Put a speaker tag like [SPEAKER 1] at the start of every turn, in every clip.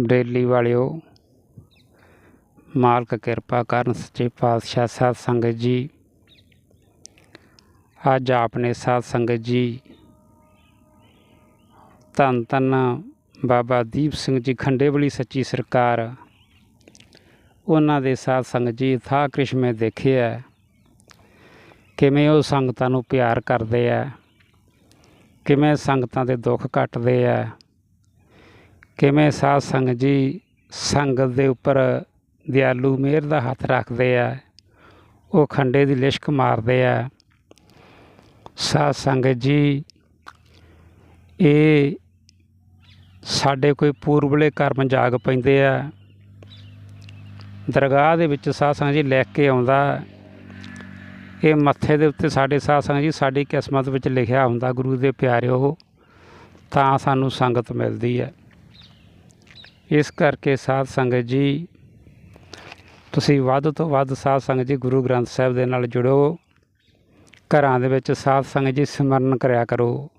[SPEAKER 1] ਬਰੇਲੀ ਵਾਲਿਓ, ਮਾਲਕ ਕਿਰਪਾ ਕਰਨ ਸੱਚੇ ਪਾਤਸ਼ਾਹ ਸਾਧ ਸੰਗਤ ਜੀ। ਅੱਜ ਆਪਣੇ ਸਾਧ ਸੰਗਤ ਜੀ, ਧੰਨ ਧੰਨ ਬਾਬਾ ਦੀਪ ਸਿੰਘ ਜੀ ਖੰਡੇਵਲੀ ਸੱਚੀ ਸਰਕਾਰ, ਉਹਨਾਂ ਦੇ ਸਾਧ ਸੰਗਤ ਜੀ ਥਾ ਕ੍ਰਿਸ਼ਮੇ ਦੇਖਿਆ ਕਿਵੇਂ ਉਹ ਸੰਗਤਾਂ ਨੂੰ ਪਿਆਰ ਕਰਦੇ ਆ ਕਿਵੇਂ ਸੰਗਤਾਂ ਦੇ ਦੁੱਖ ਕੱਟਦੇ ਆ ਕਿਵੇਂ ਸਾਧ ਸੰਗਤ ਜੀ ਸੰਗਤ ਦੇ ਉੱਪਰ ਦਿਆਲੂ ਮਿਹਰ ਦਾ ਹੱਥ ਰੱਖਦੇ ਆ, ਉਹ ਖੰਡੇ ਦੀ ਲਿਸ਼ਕ ਮਾਰਦੇ ਆ। ਸਾਧ ਸੰਗਤ ਜੀ, ਇਹ ਸਾਡੇ ਕੋਈ ਪੂਰਬਲੇ ਕਰਮ ਜਾਗ ਪੈਂਦੇ ਆ। ਦਰਗਾਹ ਦੇ ਵਿੱਚ ਸਾਧ ਸੰਗਤ ਜੀ ਲੈ ਕੇ ਆਉਂਦਾ। ਇਹ ਮੱਥੇ ਦੇ ਉੱਤੇ ਸਾਡੇ ਸਾਧ ਸੰਗਤ ਜੀ ਸਾਡੀ ਕਿਸਮਤ ਵਿੱਚ ਲਿਖਿਆ ਹੁੰਦਾ ਗੁਰੂ ਦੇ ਪਿਆਰਿਓ, ਤਾਂ ਸਾਨੂੰ ਸੰਗਤ ਮਿਲਦੀ ਹੈ ਇਸ ਕਰਕੇ ਸਾਧ ਸੰਗਤ ਜੀ, ਤੁਸੀਂ ਵੱਧ ਤੋਂ ਵੱਧ ਸਾਧ ਸੰਗਤ ਜੀ ਗੁਰੂ ਗ੍ਰੰਥ ਸਾਹਿਬ ਦੇ ਨਾਲ ਜੁੜੋ। ਘਰਾਂ ਦੇ ਵਿੱਚ ਸਾਧ ਸੰਗਤ ਜੀ ਸਿਮਰਨ ਕਰਿਆ ਕਰੋ।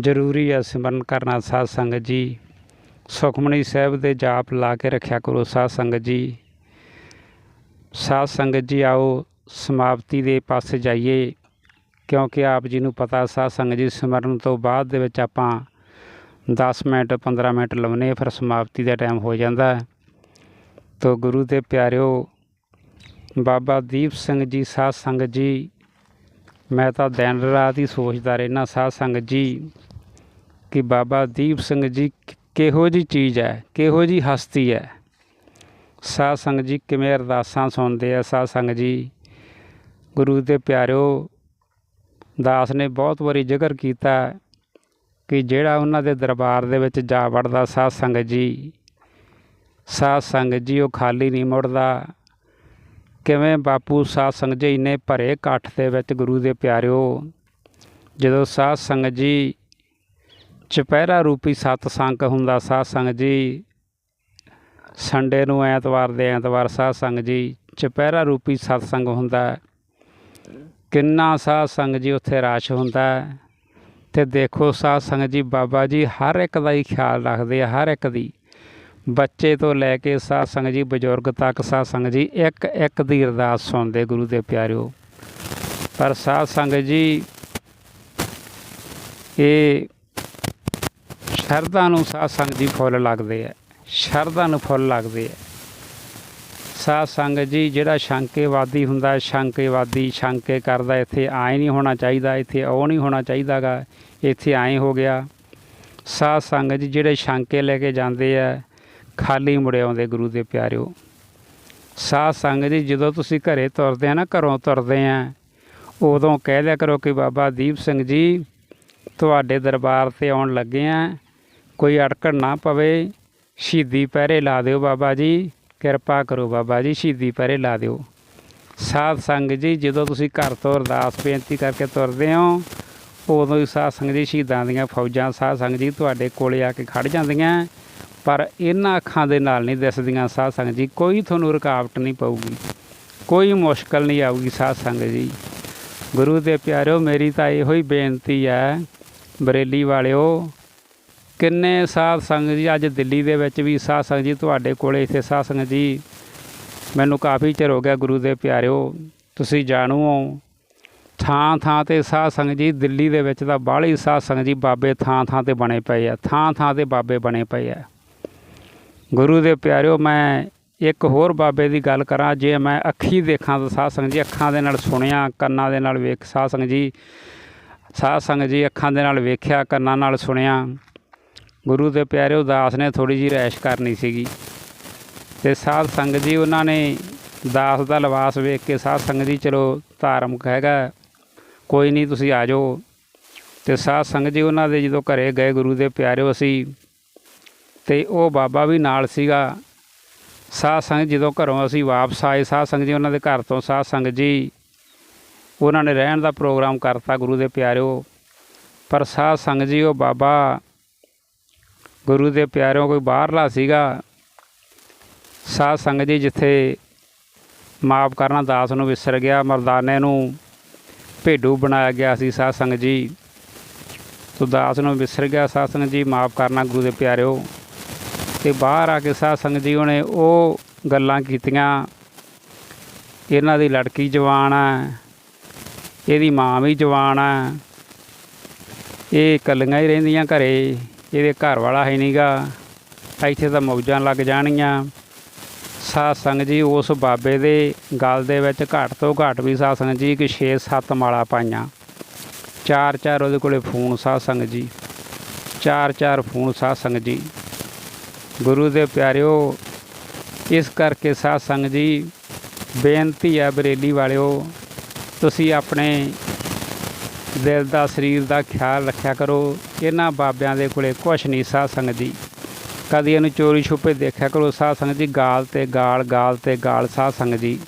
[SPEAKER 1] ਜ਼ਰੂਰੀ ਹੈ ਸਿਮਰਨ ਕਰਨਾ ਸਾਧ ਸੰਗਤ ਜੀ। ਸੁਖਮਨੀ ਸਾਹਿਬ ਦੇ ਜਾਪ ਲਾ ਕੇ ਰੱਖਿਆ ਕਰੋ ਸਾਧ ਸੰਗਤ ਜੀ। ਸਾਧ ਸੰਗਤ ਜੀ ਆਓ, ਸਮਾਪਤੀ ਦੇ ਪਾਸੇ ਜਾਈਏ। ਕਿਉਂਕਿ ਆਪ ਜੀ ਨੂੰ ਪਤਾ ਸਾਧ ਸੰਗਤ ਜੀ ਸਿਮਰਨ ਤੋਂ ਬਾਅਦ ਦੇ ਵਿੱਚ ਆਪਾਂ 10 ਮਿੰਟ 15 ਮਿੰਟ ਲਾਉਨੇ ਫਿਰ ਸਮਾਪਤੀ ਦਾ ਟਾਈਮ ਹੋ ਜਾਂਦਾ ਤੋ ਗੁਰੂ ਦੇ ਪਿਆਰਿਓ, ਬਾਬਾ ਦੀਪ ਸਿੰਘ ਜੀ, ਸਾਧ ਸੰਗਤ ਜੀ, ਮੈਂ ਤਾਂ ਦਿਨ ਰਾਤ ਹੀ ਸੋਚਦਾ ਰਹਿਣਾ ਸਾਧ ਸੰਗਤ ਜੀ, ਕਿ ਬਾਬਾ ਦੀਪ ਸਿੰਘ ਜੀ ਕਿਹੋ ਜੀ ਚੀਜ਼ ਹੈ, ਕਿਹੋ ਜੀ ਹਸਤੀ ਹੈ। ਸਾਧ ਸੰਗਤ ਜੀ, ਕਿਵੇਂ ਅਰਦਾਸਾਂ ਸੁਣਦੇ ਆ ਸਾਧ ਸੰਗਤ ਜੀ। ਗੁਰੂ ਦੇ ਪਿਆਰਿਓ, ਦਾਸ ਨੇ ਬਹੁਤ ਵਾਰੀ ਜ਼ਿਕਰ ਕੀਤਾ ਕਿ ਜਿਹੜਾ ਉਹਨਾਂ ਦੇ ਦਰਬਾਰ ਦੇ ਵਿੱਚ ਜਾ ਵੜਦਾ ਸਾਧ ਸੰਗਤ ਜੀ, ਸਾਧ ਸੰਗਤ ਜੀ ਉਹ ਖਾਲੀ ਨਹੀਂ ਮੁੜਦਾ। ਕਿਵੇਂ ਬਾਪੂ ਸਾਧ ਸੰਗਤ ਜੀ ਇੰਨੇ ਭਰੇ ਇਕੱਠ ਦੇ ਵਿੱਚ ਗੁਰੂ ਦੇ ਪਿਆਰਿਓ, ਜਦੋਂ ਸਾਧ ਸੰਗਤ ਜੀ ਚੁਪਹਿਰਾ ਰੂਪੀ ਸਤ ਸੰਗ ਹੁੰਦਾ ਸਾਧ ਸੰਗਤ ਜੀ, ਸੰਡੇ ਨੂੰ ਐਤਵਾਰ ਦੇ ਐਤਵਾਰ ਸਾਧ ਸੰਗਤ ਜੀ ਚੁਪਹਿਰਾ ਰੂਪੀ ਸਤ ਸੰਗ ਹੁੰਦਾ। ਕਿੰਨਾ ਸਾਧ ਸੰਗਤ ਜੀ ਉੱਥੇ ਰਾਸ਼ ਹੁੰਦਾ। ਤੇ ਦੇਖੋ ਸਾਧ ਸੰਗਤ ਜੀ, ਬਾਬਾ ਜੀ ਹਰ ਇੱਕ ਦਾ ਹੀ ਖਿਆਲ ਰੱਖਦੇ ਆ, ਹਰ ਇੱਕ ਦੀ। ਬੱਚੇ ਤੋਂ ਲੈ ਕੇ ਸਾਧ ਸੰਗਤ ਜੀ, ਬਜ਼ੁਰਗ ਤੱਕ ਸਾਧ ਸੰਗਤ ਜੀ, ਇੱਕ ਇੱਕ ਦੀ ਅਰਦਾਸ ਸੁਣਦੇ ਗੁਰੂ ਦੇ ਪਿਆਰਿਓ। ਪਰ ਸਾਧ ਸੰਗਤ ਜੀ, ਇਹ ਸ਼ਰਧਾ ਨੂੰ ਸਾਧ ਸੰਗਤ ਜੀ ਫੁੱਲ ਲੱਗਦੇ ਆ, ਸ਼ਰਧਾ ਨੂੰ ਫੁੱਲ ਲੱਗਦੇ ਆ। ਸਾਧ ਸੰਗਤ ਜੀ, ਜਿਹੜਾ ਸ਼ੰਕੇਵਾਦੀ ਹੁੰਦਾ ਸ਼ੰਕੇਵਾਦੀ ਸ਼ੰਕੇ ਕਰਦਾ, ਇੱਥੇ ਆਏ ਨਹੀਂ ਹੋਣਾ ਚਾਹੀਦਾ, ਇੱਥੇ ਉਹ ਨਹੀਂ ਹੋਣਾ ਚਾਹੀਦਾਗਾ, ਇੱਥੇ ਆਏ ਹੋ ਗਿਆ। ਸਾਧ ਸੰਗਤ ਜੀ, ਜਿਹੜੇ ਸ਼ੰਕੇ ਲੈ ਕੇ ਜਾਂਦੇ ਆ, ਖਾਲੀ ਮੁੜੇ ਆਉਂਦੇ ਗੁਰੂ ਦੇ ਪਿਆਰਿਓ। ਸਾਧ ਸੰਗਤ ਜੀ, ਜਦੋਂ ਤੁਸੀਂ ਘਰੇ ਤੁਰਦੇ ਆ ਨਾ, ਘਰੋਂ ਤੁਰਦੇ ਆ, ਉਦੋਂ ਕਹਿ ਲਿਆ ਕਰੋ ਕਿ ਬਾਬਾ ਦੀਪ ਸਿੰਘ ਜੀ, ਤੁਹਾਡੇ ਦਰਬਾਰ ਤੇ ਆਉਣ ਲੱਗੇ ਆ, ਕੋਈ ਅੜਕਣ ਨਾ ਪਵੇ, ਸ਼ਹੀਦੀ ਪਹਿਰੇ ਲਾ ਦਿਓ ਬਾਬਾ ਜੀ। ਕਿਰਪਾ ਕਰੋ ਬਾਬਾ ਜੀ, ਸ਼ਹੀਦੀ ਪਰੇ ਲਾ ਦਿਓ। ਸਾਧ ਸੰਗਤ ਜੀ, ਜਦੋਂ ਤੁਸੀਂ ਘਰ ਤੋਂ ਅਰਦਾਸ ਬੇਨਤੀ ਕਰਕੇ ਤੁਰਦੇ ਹੋ, ਉਦੋਂ ਹੀ ਸਾਧ ਸੰਗਤ ਜੀ ਸ਼ਹੀਦਾਂ ਦੀਆਂ ਫੌਜਾਂ, ਸਾਧ ਸੰਗਤ ਜੀ ਤੁਹਾਡੇ ਕੋਲੇ ਆ ਕੇ ਖੜ ਜਾਂਦੀਆਂ, ਪਰ ਇਹਨਾਂ ਅੱਖਾਂ ਦੇ ਨਾਲ ਨਹੀਂ ਦਿਸਦੀਆਂ ਸਾਧ ਸੰਗਤ ਜੀ। ਕੋਈ ਤੁਹਾਨੂੰ ਰੁਕਾਵਟ ਨਹੀਂ ਪਊਗੀ, ਕੋਈ ਮੁਸ਼ਕਲ ਨਹੀਂ ਆਊਗੀ ਸਾਧ ਸੰਗਤ ਜੀ। ਗੁਰੂ ਦੇ ਪਿਆਰਿਓ, ਮੇਰੀ ਤਾਂ ਇਹੋ ਹੀ ਬੇਨਤੀ ਹੈ, ਬਰੇਲੀ ਵਾਲਿਓ ਕਿੰਨੇ ਸਾਧ ਸੰਗਤ ਜੀ, ਅੱਜ ਦਿੱਲੀ ਦੇ ਵਿੱਚ ਵੀ ਸਾਧ ਸੰਗਤ ਜੀ ਤੁਹਾਡੇ ਕੋਲੇ ਇੱਥੇ ਸਾਧ ਸੰਗਤ ਜੀ, ਮੈਨੂੰ ਕਾਫੀ ਚਿਰ ਹੋ ਗਿਆ ਗੁਰੂ ਦੇ ਪਿਆਰਿਓ, ਤੁਸੀਂ ਜਾਣੂ ਹੋ। ਥਾਂ ਥਾਂ ਤੇ ਸਾਧ ਸੰਗਤ ਜੀ, ਦਿੱਲੀ ਦੇ ਵਿੱਚ ਤਾਂ ਬਾਹਲੀ ਸਾਧ ਸੰਗਤ ਜੀ ਬਾਬੇ ਥਾਂ ਥਾਂ ਤੇ ਬਣੇ ਪਏ ਆ, ਥਾਂ ਥਾਂ ਤੇ ਬਾਬੇ ਬਣੇ ਪਏ ਆ। ਗੁਰੂ ਦੇ ਪਿਆਰਿਓ, ਮੈਂ ਇੱਕ ਹੋਰ ਬਾਬੇ ਦੀ ਗੱਲ ਕਰਾਂ, ਜੇ ਮੈਂ ਅੱਖੀ ਦੇਖਾਂ ਤਾਂ ਸਾਧ ਸੰਗਤ ਜੀ ਅੱਖਾਂ ਦੇ ਨਾਲ ਸੁਣਿਆ, ਕੰਨਾਂ ਦੇ ਨਾਲ ਵੇਖ, ਸਾਧ ਸੰਗਤ ਜੀ, ਸਾਧ ਸੰਗਤ ਜੀ ਅੱਖਾਂ ਦੇ ਨਾਲ ਵੇਖਿਆ, ਕੰਨਾਂ ਨਾਲ ਸੁਣਿਆ। ਗੁਰੂ ਦੇ ਪਿਆਰੇ ਦਾਸ ਨੇ ਥੋੜੀ ਜੀ ਰੈਸ਼ ਕਰਨੀ ਸੀਗੀ ਤੇ ਸਾਧ ਸੰਗਤ ਜੀ ਉਹਨਾਂ ਨੇ ਦਾਸ ਦਾ ਲਿਬਾਸ ਵੇਖ ਕੇ ਸਾਧ ਸੰਗਤ ਜੀ, ਚਲੋ ਧਾਰਮਿਕ ਹੈਗਾ, ਕੋਈ ਨਹੀਂ ਤੁਸੀਂ ਆ ਜਾਓ। ਤੇ ਸਾਧ ਸੰਗਤ ਜੀ ਉਹਨਾਂ ਦੇ ਜਦੋਂ ਘਰੇ ਗਏ ਗੁਰੂ ਦੇ ਪਿਆਰਿਓ ਅਸੀਂ ਤੇ ਉਹ ਬਾਬਾ ਵੀ ਨਾਲ ਸੀਗਾ। ਸਾਧ ਸੰਗਤ ਜਦੋਂ ਘਰੋਂ ਅਸੀਂ ਵਾਪਸ ਆਏ, ਸਾਧ ਸੰਗਤ ਜੀ ਉਹਨਾਂ ਦੇ ਘਰ ਤੋਂ ਸਾਧ ਸੰਗਤ ਜੀ ਉਹਨਾਂ ਨੇ ਰਹਿਣ ਦਾ ਪ੍ਰੋਗਰਾਮ ਕਰਤਾ ਗੁਰੂ ਦੇ ਪਿਆਰਿਓ। ਪਰ ਸਾਧ ਸੰਗਤ ਜੀ ਉਹ ਬਾਬਾ ਗੁਰੂ ਦੇ ਪਿਆਰਿਓ ਕੋਈ ਬਾਹਰਲਾ ਸੀਗਾ, ਸਾਧ ਸੰਗਤ ਜੀ ਜਿੱਥੇ ਮਾਫ ਕਰਨਾ ਦਾਸ ਨੂੰ ਵਿਸਰ ਗਿਆ, ਮਰਦਾਨੇ ਨੂੰ ਭੇਡੂ ਬਣਾਇਆ ਗਿਆ ਸੀ ਸਾਧ ਸੰਗਤ ਜੀ। ਤੋ ਦਾਸ ਨੂੰ ਵਿਸਰ ਗਿਆ, ਸਾਧ ਸੰਗਤ ਜੀ ਮਾਫ ਕਰਨਾ ਗੁਰੂ ਦੇ ਪਿਆਰਿਓ। ਤੇ ਬਾਹਰ ਆ ਕੇ ਸਾਧ ਸੰਗਤ ਜੀ ਉਹਨੇ ਉਹ ਗੱਲਾਂ ਕੀਤੀਆਂ, ਇਹਨਾਂ ਦੀ ਲੜਕੀ ਜਵਾਨ ਆ, ਇਹਦੀ ਮਾਂ ਵੀ ਜਵਾਨ ਆ, ਇਹ ਇਕੱਲੀਆਂ ਹੀ ਰਹਿੰਦੀਆਂ ਘਰੇ। ਇਹਦੇ ਘਰ ਵਾਲਾ ਹੈ ਨਹੀਂਗਾ ਇੱਥੇ ਤਾਂ ਮੌਜਾਂ ਲੱਗ ਜਾਣੀਆਂ ਸਾਧ ਸੰਗਤ ਜੀ, ਉਸ ਬਾਬੇ ਦੇ ਗਲ ਦੇ ਵਿੱਚ ਘੱਟ ਤੋਂ ਘੱਟ ਵੀ ਸਾਧ ਸੰਗਤ ਜੀ ਕਿ 6-7 ਮਾਲਾ ਪਾਈਆਂ। ਚਾਰ ਚਾਰ ਉਹਦੇ ਕੋਲੇ ਫੋਨ ਸਾਧ ਸੰਗਤ ਜੀ। ਚਾਰ ਚਾਰ ਫੋਨ ਸਾਧ ਸੰਗਤ ਜੀ। ਗੁਰੂ ਦੇ ਪਿਆਰਿਓ, ਇਸ ਕਰਕੇ ਸਾਧ ਸੰਗਤ ਜੀ, ਬੇਨਤੀ ਹੈ ਬਰੇਲੀ ਵਾਲਿਓ, ਤੁਸੀਂ ਆਪਣੇ ਦਿਲ ਦਾ, ਸਰੀਰ ਦਾ ਖਿਆਲ ਰੱਖਿਆ ਕਰੋ। ਇਹਨਾਂ ਬਾਬਿਆਂ ਦੇ ਕੋਲੇ ਕੁਛ ਨਹੀਂ ਸਾਧ ਸੰਗਤ ਜੀ ਕਦੀ ਇਹਨੂੰ ਚੋਰੀ ਛੁਪੇ ਦੇਖਿਆ ਕਰੋ। ਸਾਧ ਸੰਗਤ ਜੀ ਗਾਲ ਤੇ ਗਾਲ ਗਾਲ ਤੇ ਗਾਲ ਸਾਧ ਸੰਗਤ ਜੀ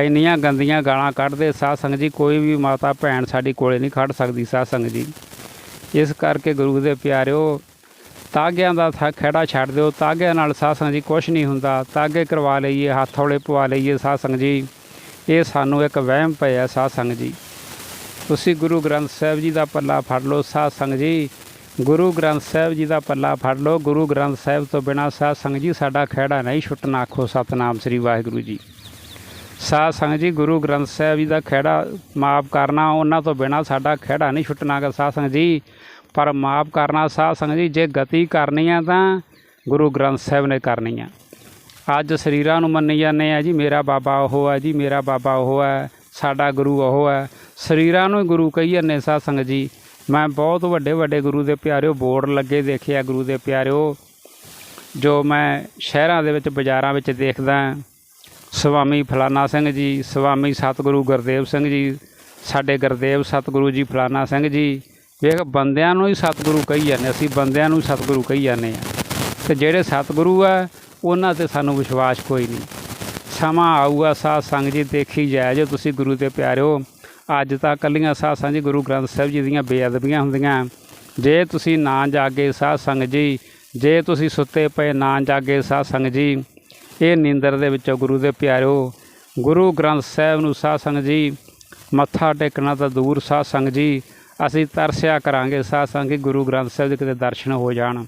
[SPEAKER 1] ਇੰਨੀਆਂ ਗੰਦੀਆਂ ਗਾਲਾਂ ਕੱਢਦੇ ਸਾਧ ਸੰਗਤ ਜੀ ਕੋਈ ਵੀ ਮਾਤਾ ਭੈਣ ਸਾਡੀ ਕੋਲੇ ਨਹੀਂ ਖੜ ਸਕਦੀ ਸਾਧ ਸੰਗਤ ਜੀ ਇਸ ਕਰਕੇ ਗੁਰੂ ਦੇ ਪਿਆਰਿਓ, ਤਾਗਿਆਂ ਦਾ ਥਾ ਖਹਿੜਾ ਛੱਡ ਦਿਓ। ਤਾਗਿਆਂ ਨਾਲ ਸਾਧ ਸੰਗਤ ਜੀ ਕੁਛ ਨਹੀਂ ਹੁੰਦਾ। ਤਾਗੇ ਕਰਵਾ ਲਈਏ, ਹੱਥ ਹੌਲੇ ਪਵਾ ਲਈਏ ਸਾਧ ਸੰਗਤ ਜੀ ਇਹ ਸਾਨੂੰ ਇੱਕ ਵਹਿਮ ਪਿਆ ਸਾਧ ਸੰਗਤ ਜੀ ਤੁਸੀਂ ਗੁਰੂ ਗ੍ਰੰਥ ਸਾਹਿਬ ਜੀ ਦਾ ਪੱਲਾ ਫੜ ਲਓ, ਸਾਧ ਸੰਗਤ ਜੀ। ਗੁਰੂ ਗ੍ਰੰਥ ਸਾਹਿਬ ਜੀ ਦਾ ਪੱਲਾ ਫੜ ਲਓ। ਗੁਰੂ ਗ੍ਰੰਥ ਸਾਹਿਬ ਤੋਂ ਬਿਨਾ ਸਾਧ ਸੰਗਤ ਜੀ ਸਾਡਾ ਖਹਿੜਾ ਨਹੀਂ ਛੁੱਟਣਾ। ਆਖੋ ਸਤਨਾਮ ਸ੍ਰੀ ਵਾਹਿਗੁਰੂ ਜੀ। ਸਾਧ ਸੰਗਤ ਜੀ, ਗੁਰੂ ਗ੍ਰੰਥ ਸਾਹਿਬ ਜੀ ਦਾ ਖਹਿੜਾ ਮਾਫ ਕਰਨਾ, ਉਹਨਾਂ ਤੋਂ ਬਿਨਾ ਸਾਡਾ ਖਹਿੜਾ ਨਹੀਂ ਛੁੱਟਣਾਗਾ ਸਾਧ ਸੰਗਤ ਜੀ। ਪਰ ਮਾਫ ਕਰਨਾ ਸਾਧ ਸੰਗਤ ਜੀ, ਜੇ ਗਤੀ ਕਰਨੀ ਆ ਤਾਂ ਗੁਰੂ ਗ੍ਰੰਥ ਸਾਹਿਬ ਨੇ ਕਰਨੀ ਆ। ਅੱਜ ਸਰੀਰਾਂ ਨੂੰ ਮੰਨੀ ਜਾਂਦੇ ਆ ਜੀ, ਮੇਰਾ ਬਾਬਾ ਉਹ ਹੈ ਜੀ, ਮੇਰਾ ਬਾਬਾ ਉਹ ਹੈ ਸਾਡਾ ਗੁਰੂ ਉਹ ਹੈ। ਸਰੀਰਾਂ ਨੂੰ ਹੀ ਗੁਰੂ ਕਹੀ ਜਾਂਦੇ ਸਾਧ ਸੰਗਤ ਜੀ। ਮੈਂ ਬਹੁਤ ਵੱਡੇ ਵੱਡੇ ਗੁਰੂ ਦੇ ਪਿਆਰਿਓ, ਬੋਰਡ ਲੱਗੇ ਦੇਖਿਆ ਗੁਰੂ ਦੇ ਪਿਆਰਿਓ। ਜੋ ਮੈਂ ਸ਼ਹਿਰਾਂ ਦੇ ਵਿੱਚ, ਬਾਜ਼ਾਰਾਂ ਵਿੱਚ ਦੇਖਦਾ ਸਵਾਮੀ ਫਲਾਨਾ ਸਿੰਘ ਜੀ, ਸਵਾਮੀ ਸਤਿਗੁਰੂ ਗੁਰਦੇਵ ਸਿੰਘ ਜੀ, ਸਾਡੇ ਗੁਰਦੇਵ ਸਤਿਗੁਰੂ ਜੀ ਫਲਾਨਾ ਸਿੰਘ ਜੀ। ਵੇਖ, ਬੰਦਿਆਂ ਨੂੰ ਹੀ ਸਤਿਗੁਰੂ ਕਹੀ ਜਾਂਦੇ ਅਸੀਂ ਬੰਦਿਆਂ ਨੂੰ ਹੀ ਸਤਿਗੁਰੂ ਕਹੀ ਜਾਂਦੇ ਆ। ਤੇ ਜਿਹੜੇ ਸਤਿਗੁਰੂ ਆ, ਉਹਨਾਂ ਤੇ ਸਾਨੂੰ ਵਿਸ਼ਵਾਸ ਕੋਈ ਨਹੀਂ। ਸਮਾਂ ਆਊਗਾ, ਸਾਧ ਸੰਗ ਜੀ ਦੇਖੀ ਜਾਇ ਜੇ ਤੁਸੀਂ ਗੁਰੂ ਦੇ ਪਿਆਰਿਓ। ਅੱਜ ਤਾਂ ਕੱਲੀਆਂ ਸਾਧ ਸੰਗ ਜੀ ਗੁਰੂ ਗ੍ਰੰਥ ਸਾਹਿਬ ਜੀ ਦੀਆਂ ਬੇਅਦਬੀਆਂ ਹੁੰਦੀਆਂ। ਜੇ ਤੁਸੀਂ ਨਾ ਜਾਗੇ ਸਾਧ ਸੰਗ ਜੀ, ਜੇ ਤੁਸੀਂ ਸੁੱਤੇ ਪਏ ਨਾ ਜਾਗੇ ਸਾਧ ਸੰਗ ਜੀ, ਇਹ ਨੀਂਦਰ ਦੇ ਵਿੱਚੋਂ ਗੁਰੂ ਦੇ ਪਿਆਰਿਓ। ਗੁਰੂ ਗ੍ਰੰਥ ਸਾਹਿਬ ਨੂੰ ਸਾਧ ਸੰਗ ਜੀ, ਮੱਥਾ ਟੇਕਣਾ ਤਾਂ ਦੂਰ ਸਾਧ ਸੰਗ ਜੀ। ਅਸੀਂ ਤਰਸਿਆ ਕਰਾਂਗੇ ਸਾਧ ਸੰਗ ਜੀ ਗੁਰੂ ਗ੍ਰੰਥ ਸਾਹਿਬ ਦੇ ਕਿਤੇ ਦਰਸ਼ਨ ਹੋ ਜਾਣ।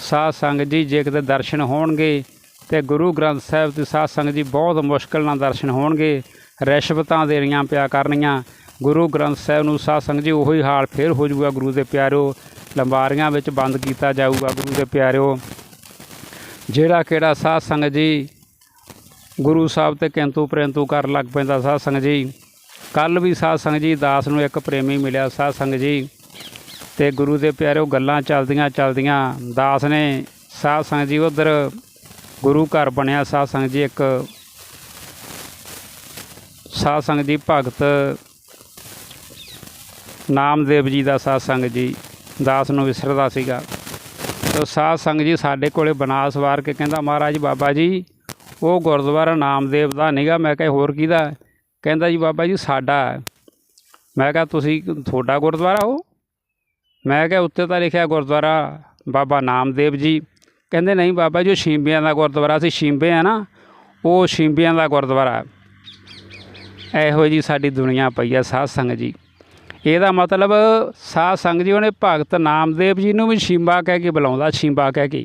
[SPEAKER 1] ਸਾਧ ਸੰਗਤ ਜੀ ਜੇ ਕਿਤੇ ਦਰਸ਼ਨ ਹੋਣਗੇ ਤੇ ਗੁਰੂ ਗ੍ਰੰਥ ਸਾਹਿਬ ਦੀ ਸਾਧ ਸੰਗਤ ਜੀ ਬਹੁਤ ਮੁਸ਼ਕਲ ਨਾਲ ਦਰਸ਼ਨ ਹੋਣਗੇ, ਰਿਸ਼ਵਤਾਂ ਦੇਣੀਆਂ ਪਿਆ ਕਰਨੀਆਂ। ਗੁਰੂ ਗ੍ਰੰਥ ਸਾਹਿਬ ਨੂੰ ਸਾਧ ਸੰਗਤ ਜੀ ਉਹੀ ਹਾਲ ਫੇਰ ਹੋ ਜਾਊਗਾ, ਗੁਰੂ ਦੇ ਪਿਆਰਿਓ ਲੰਬਾਰੀਆਂ ਵਿੱਚ ਬੰਦ ਕੀਤਾ ਜਾਊਗਾ ਗੁਰੂ ਦੇ ਪਿਆਰਿਓ ਜਿਹੜਾ ਕਿਹੜਾ ਸਾਧ ਸੰਗਤ ਜੀ ਗੁਰੂ ਸਾਹਿਬ ਤੇ ਕਿੰਤੂ ਪ੍ਰੰਤੂ ਕਰਨ ਲੱਗ ਪੈਂਦਾ ਸਾਧ ਸੰਗਤ ਜੀ। ਕੱਲ ਵੀ ਸਾਧ ਸੰਗਤ ਜੀ ਦਾਸ ਨੂੰ ਇੱਕ ਪ੍ਰੇਮੀ ਮਿਲਿਆ ਸਾਧ ਸੰਗਤ ਜੀ। ਤੇ ਗੁਰੂ ਦੇ ਪਿਆਰਿਓ ਗੱਲਾਂ ਚੱਲਦੀਆਂ ਚੱਲਦੀਆਂ ਦਾਸ ਨੇ ਸਾਧ ਸੰਗਤ ਜੀ ਉਧਰ ਗੁਰੂ ਘਰ ਬਣਿਆ ਸਾਧ ਸੰਗਤ ਜੀ, ਇੱਕ ਸਾਧ ਸੰਗਤ ਜੀ ਭਗਤ ਨਾਮਦੇਵ ਜੀ ਦਾ ਸਾਧ ਸੰਗਤ ਜੀ, ਦਾਸ ਨੂੰ ਵਿਸਰਦਾ ਸੀਗਾ। ਤੇ ਸਾਧ ਸੰਗਤ ਜੀ ਸਾਡੇ ਕੋਲੇ ਬਨਾਸ ਵਾਰ ਕੇ ਕਹਿੰਦਾ, ਮਹਾਰਾਜ ਬਾਬਾ ਜੀ, ਉਹ ਗੁਰਦੁਆਰਾ ਨਾਮਦੇਵ ਦਾ ਨਹੀਂਗਾ ਮੈਂ ਕਿਹਾ, ਹੋਰ ਕਿਹਦਾ? ਕਹਿੰਦਾ ਜੀ, ਬਾਬਾ ਜੀ ਸਾਡਾ ਮੈਂ ਕਿਹਾ, ਤੁਸੀਂ ਤੁਹਾਡਾ ਗੁਰਦੁਆਰਾ ਹੋ? ਮੈਂ ਕਿਹਾ, ਉੱਤੇ ਤਾਂ ਲਿਖਿਆ ਗੁਰਦੁਆਰਾ ਬਾਬਾ ਨਾਮਦੇਵ ਜੀ। ਕਹਿੰਦੇ ਨਹੀਂ ਬਾਬਾ ਜੀ, ਉਹ ਸ਼ਿੰਬਿਆਂ ਦਾ ਗੁਰਦੁਆਰਾ, ਅਸੀਂ ਸ਼ਿੰਬੇ ਆ ਨਾ, ਉਹ ਸ਼ਿੰਬਿਆਂ ਦਾ ਗੁਰਦੁਆਰਾ। ਇਹੋ ਜੀ ਸਾਡੀ ਦੁਨੀਆ ਪਈ ਆ ਸਾਧ ਸੰਗਤ ਜੀ। ਇਹਦਾ ਮਤਲਬ ਸਾਧ ਸੰਗਤ ਜੀ, ਉਹਨੇ ਭਗਤ ਨਾਮਦੇਵ ਜੀ ਨੂੰ ਵੀ ਸ਼ਿੰਬਾ ਕਹਿ ਕੇ ਬੁਲਾਉਂਦਾ, ਸ਼ਿੰਬਾ ਕਹਿ ਕੇ।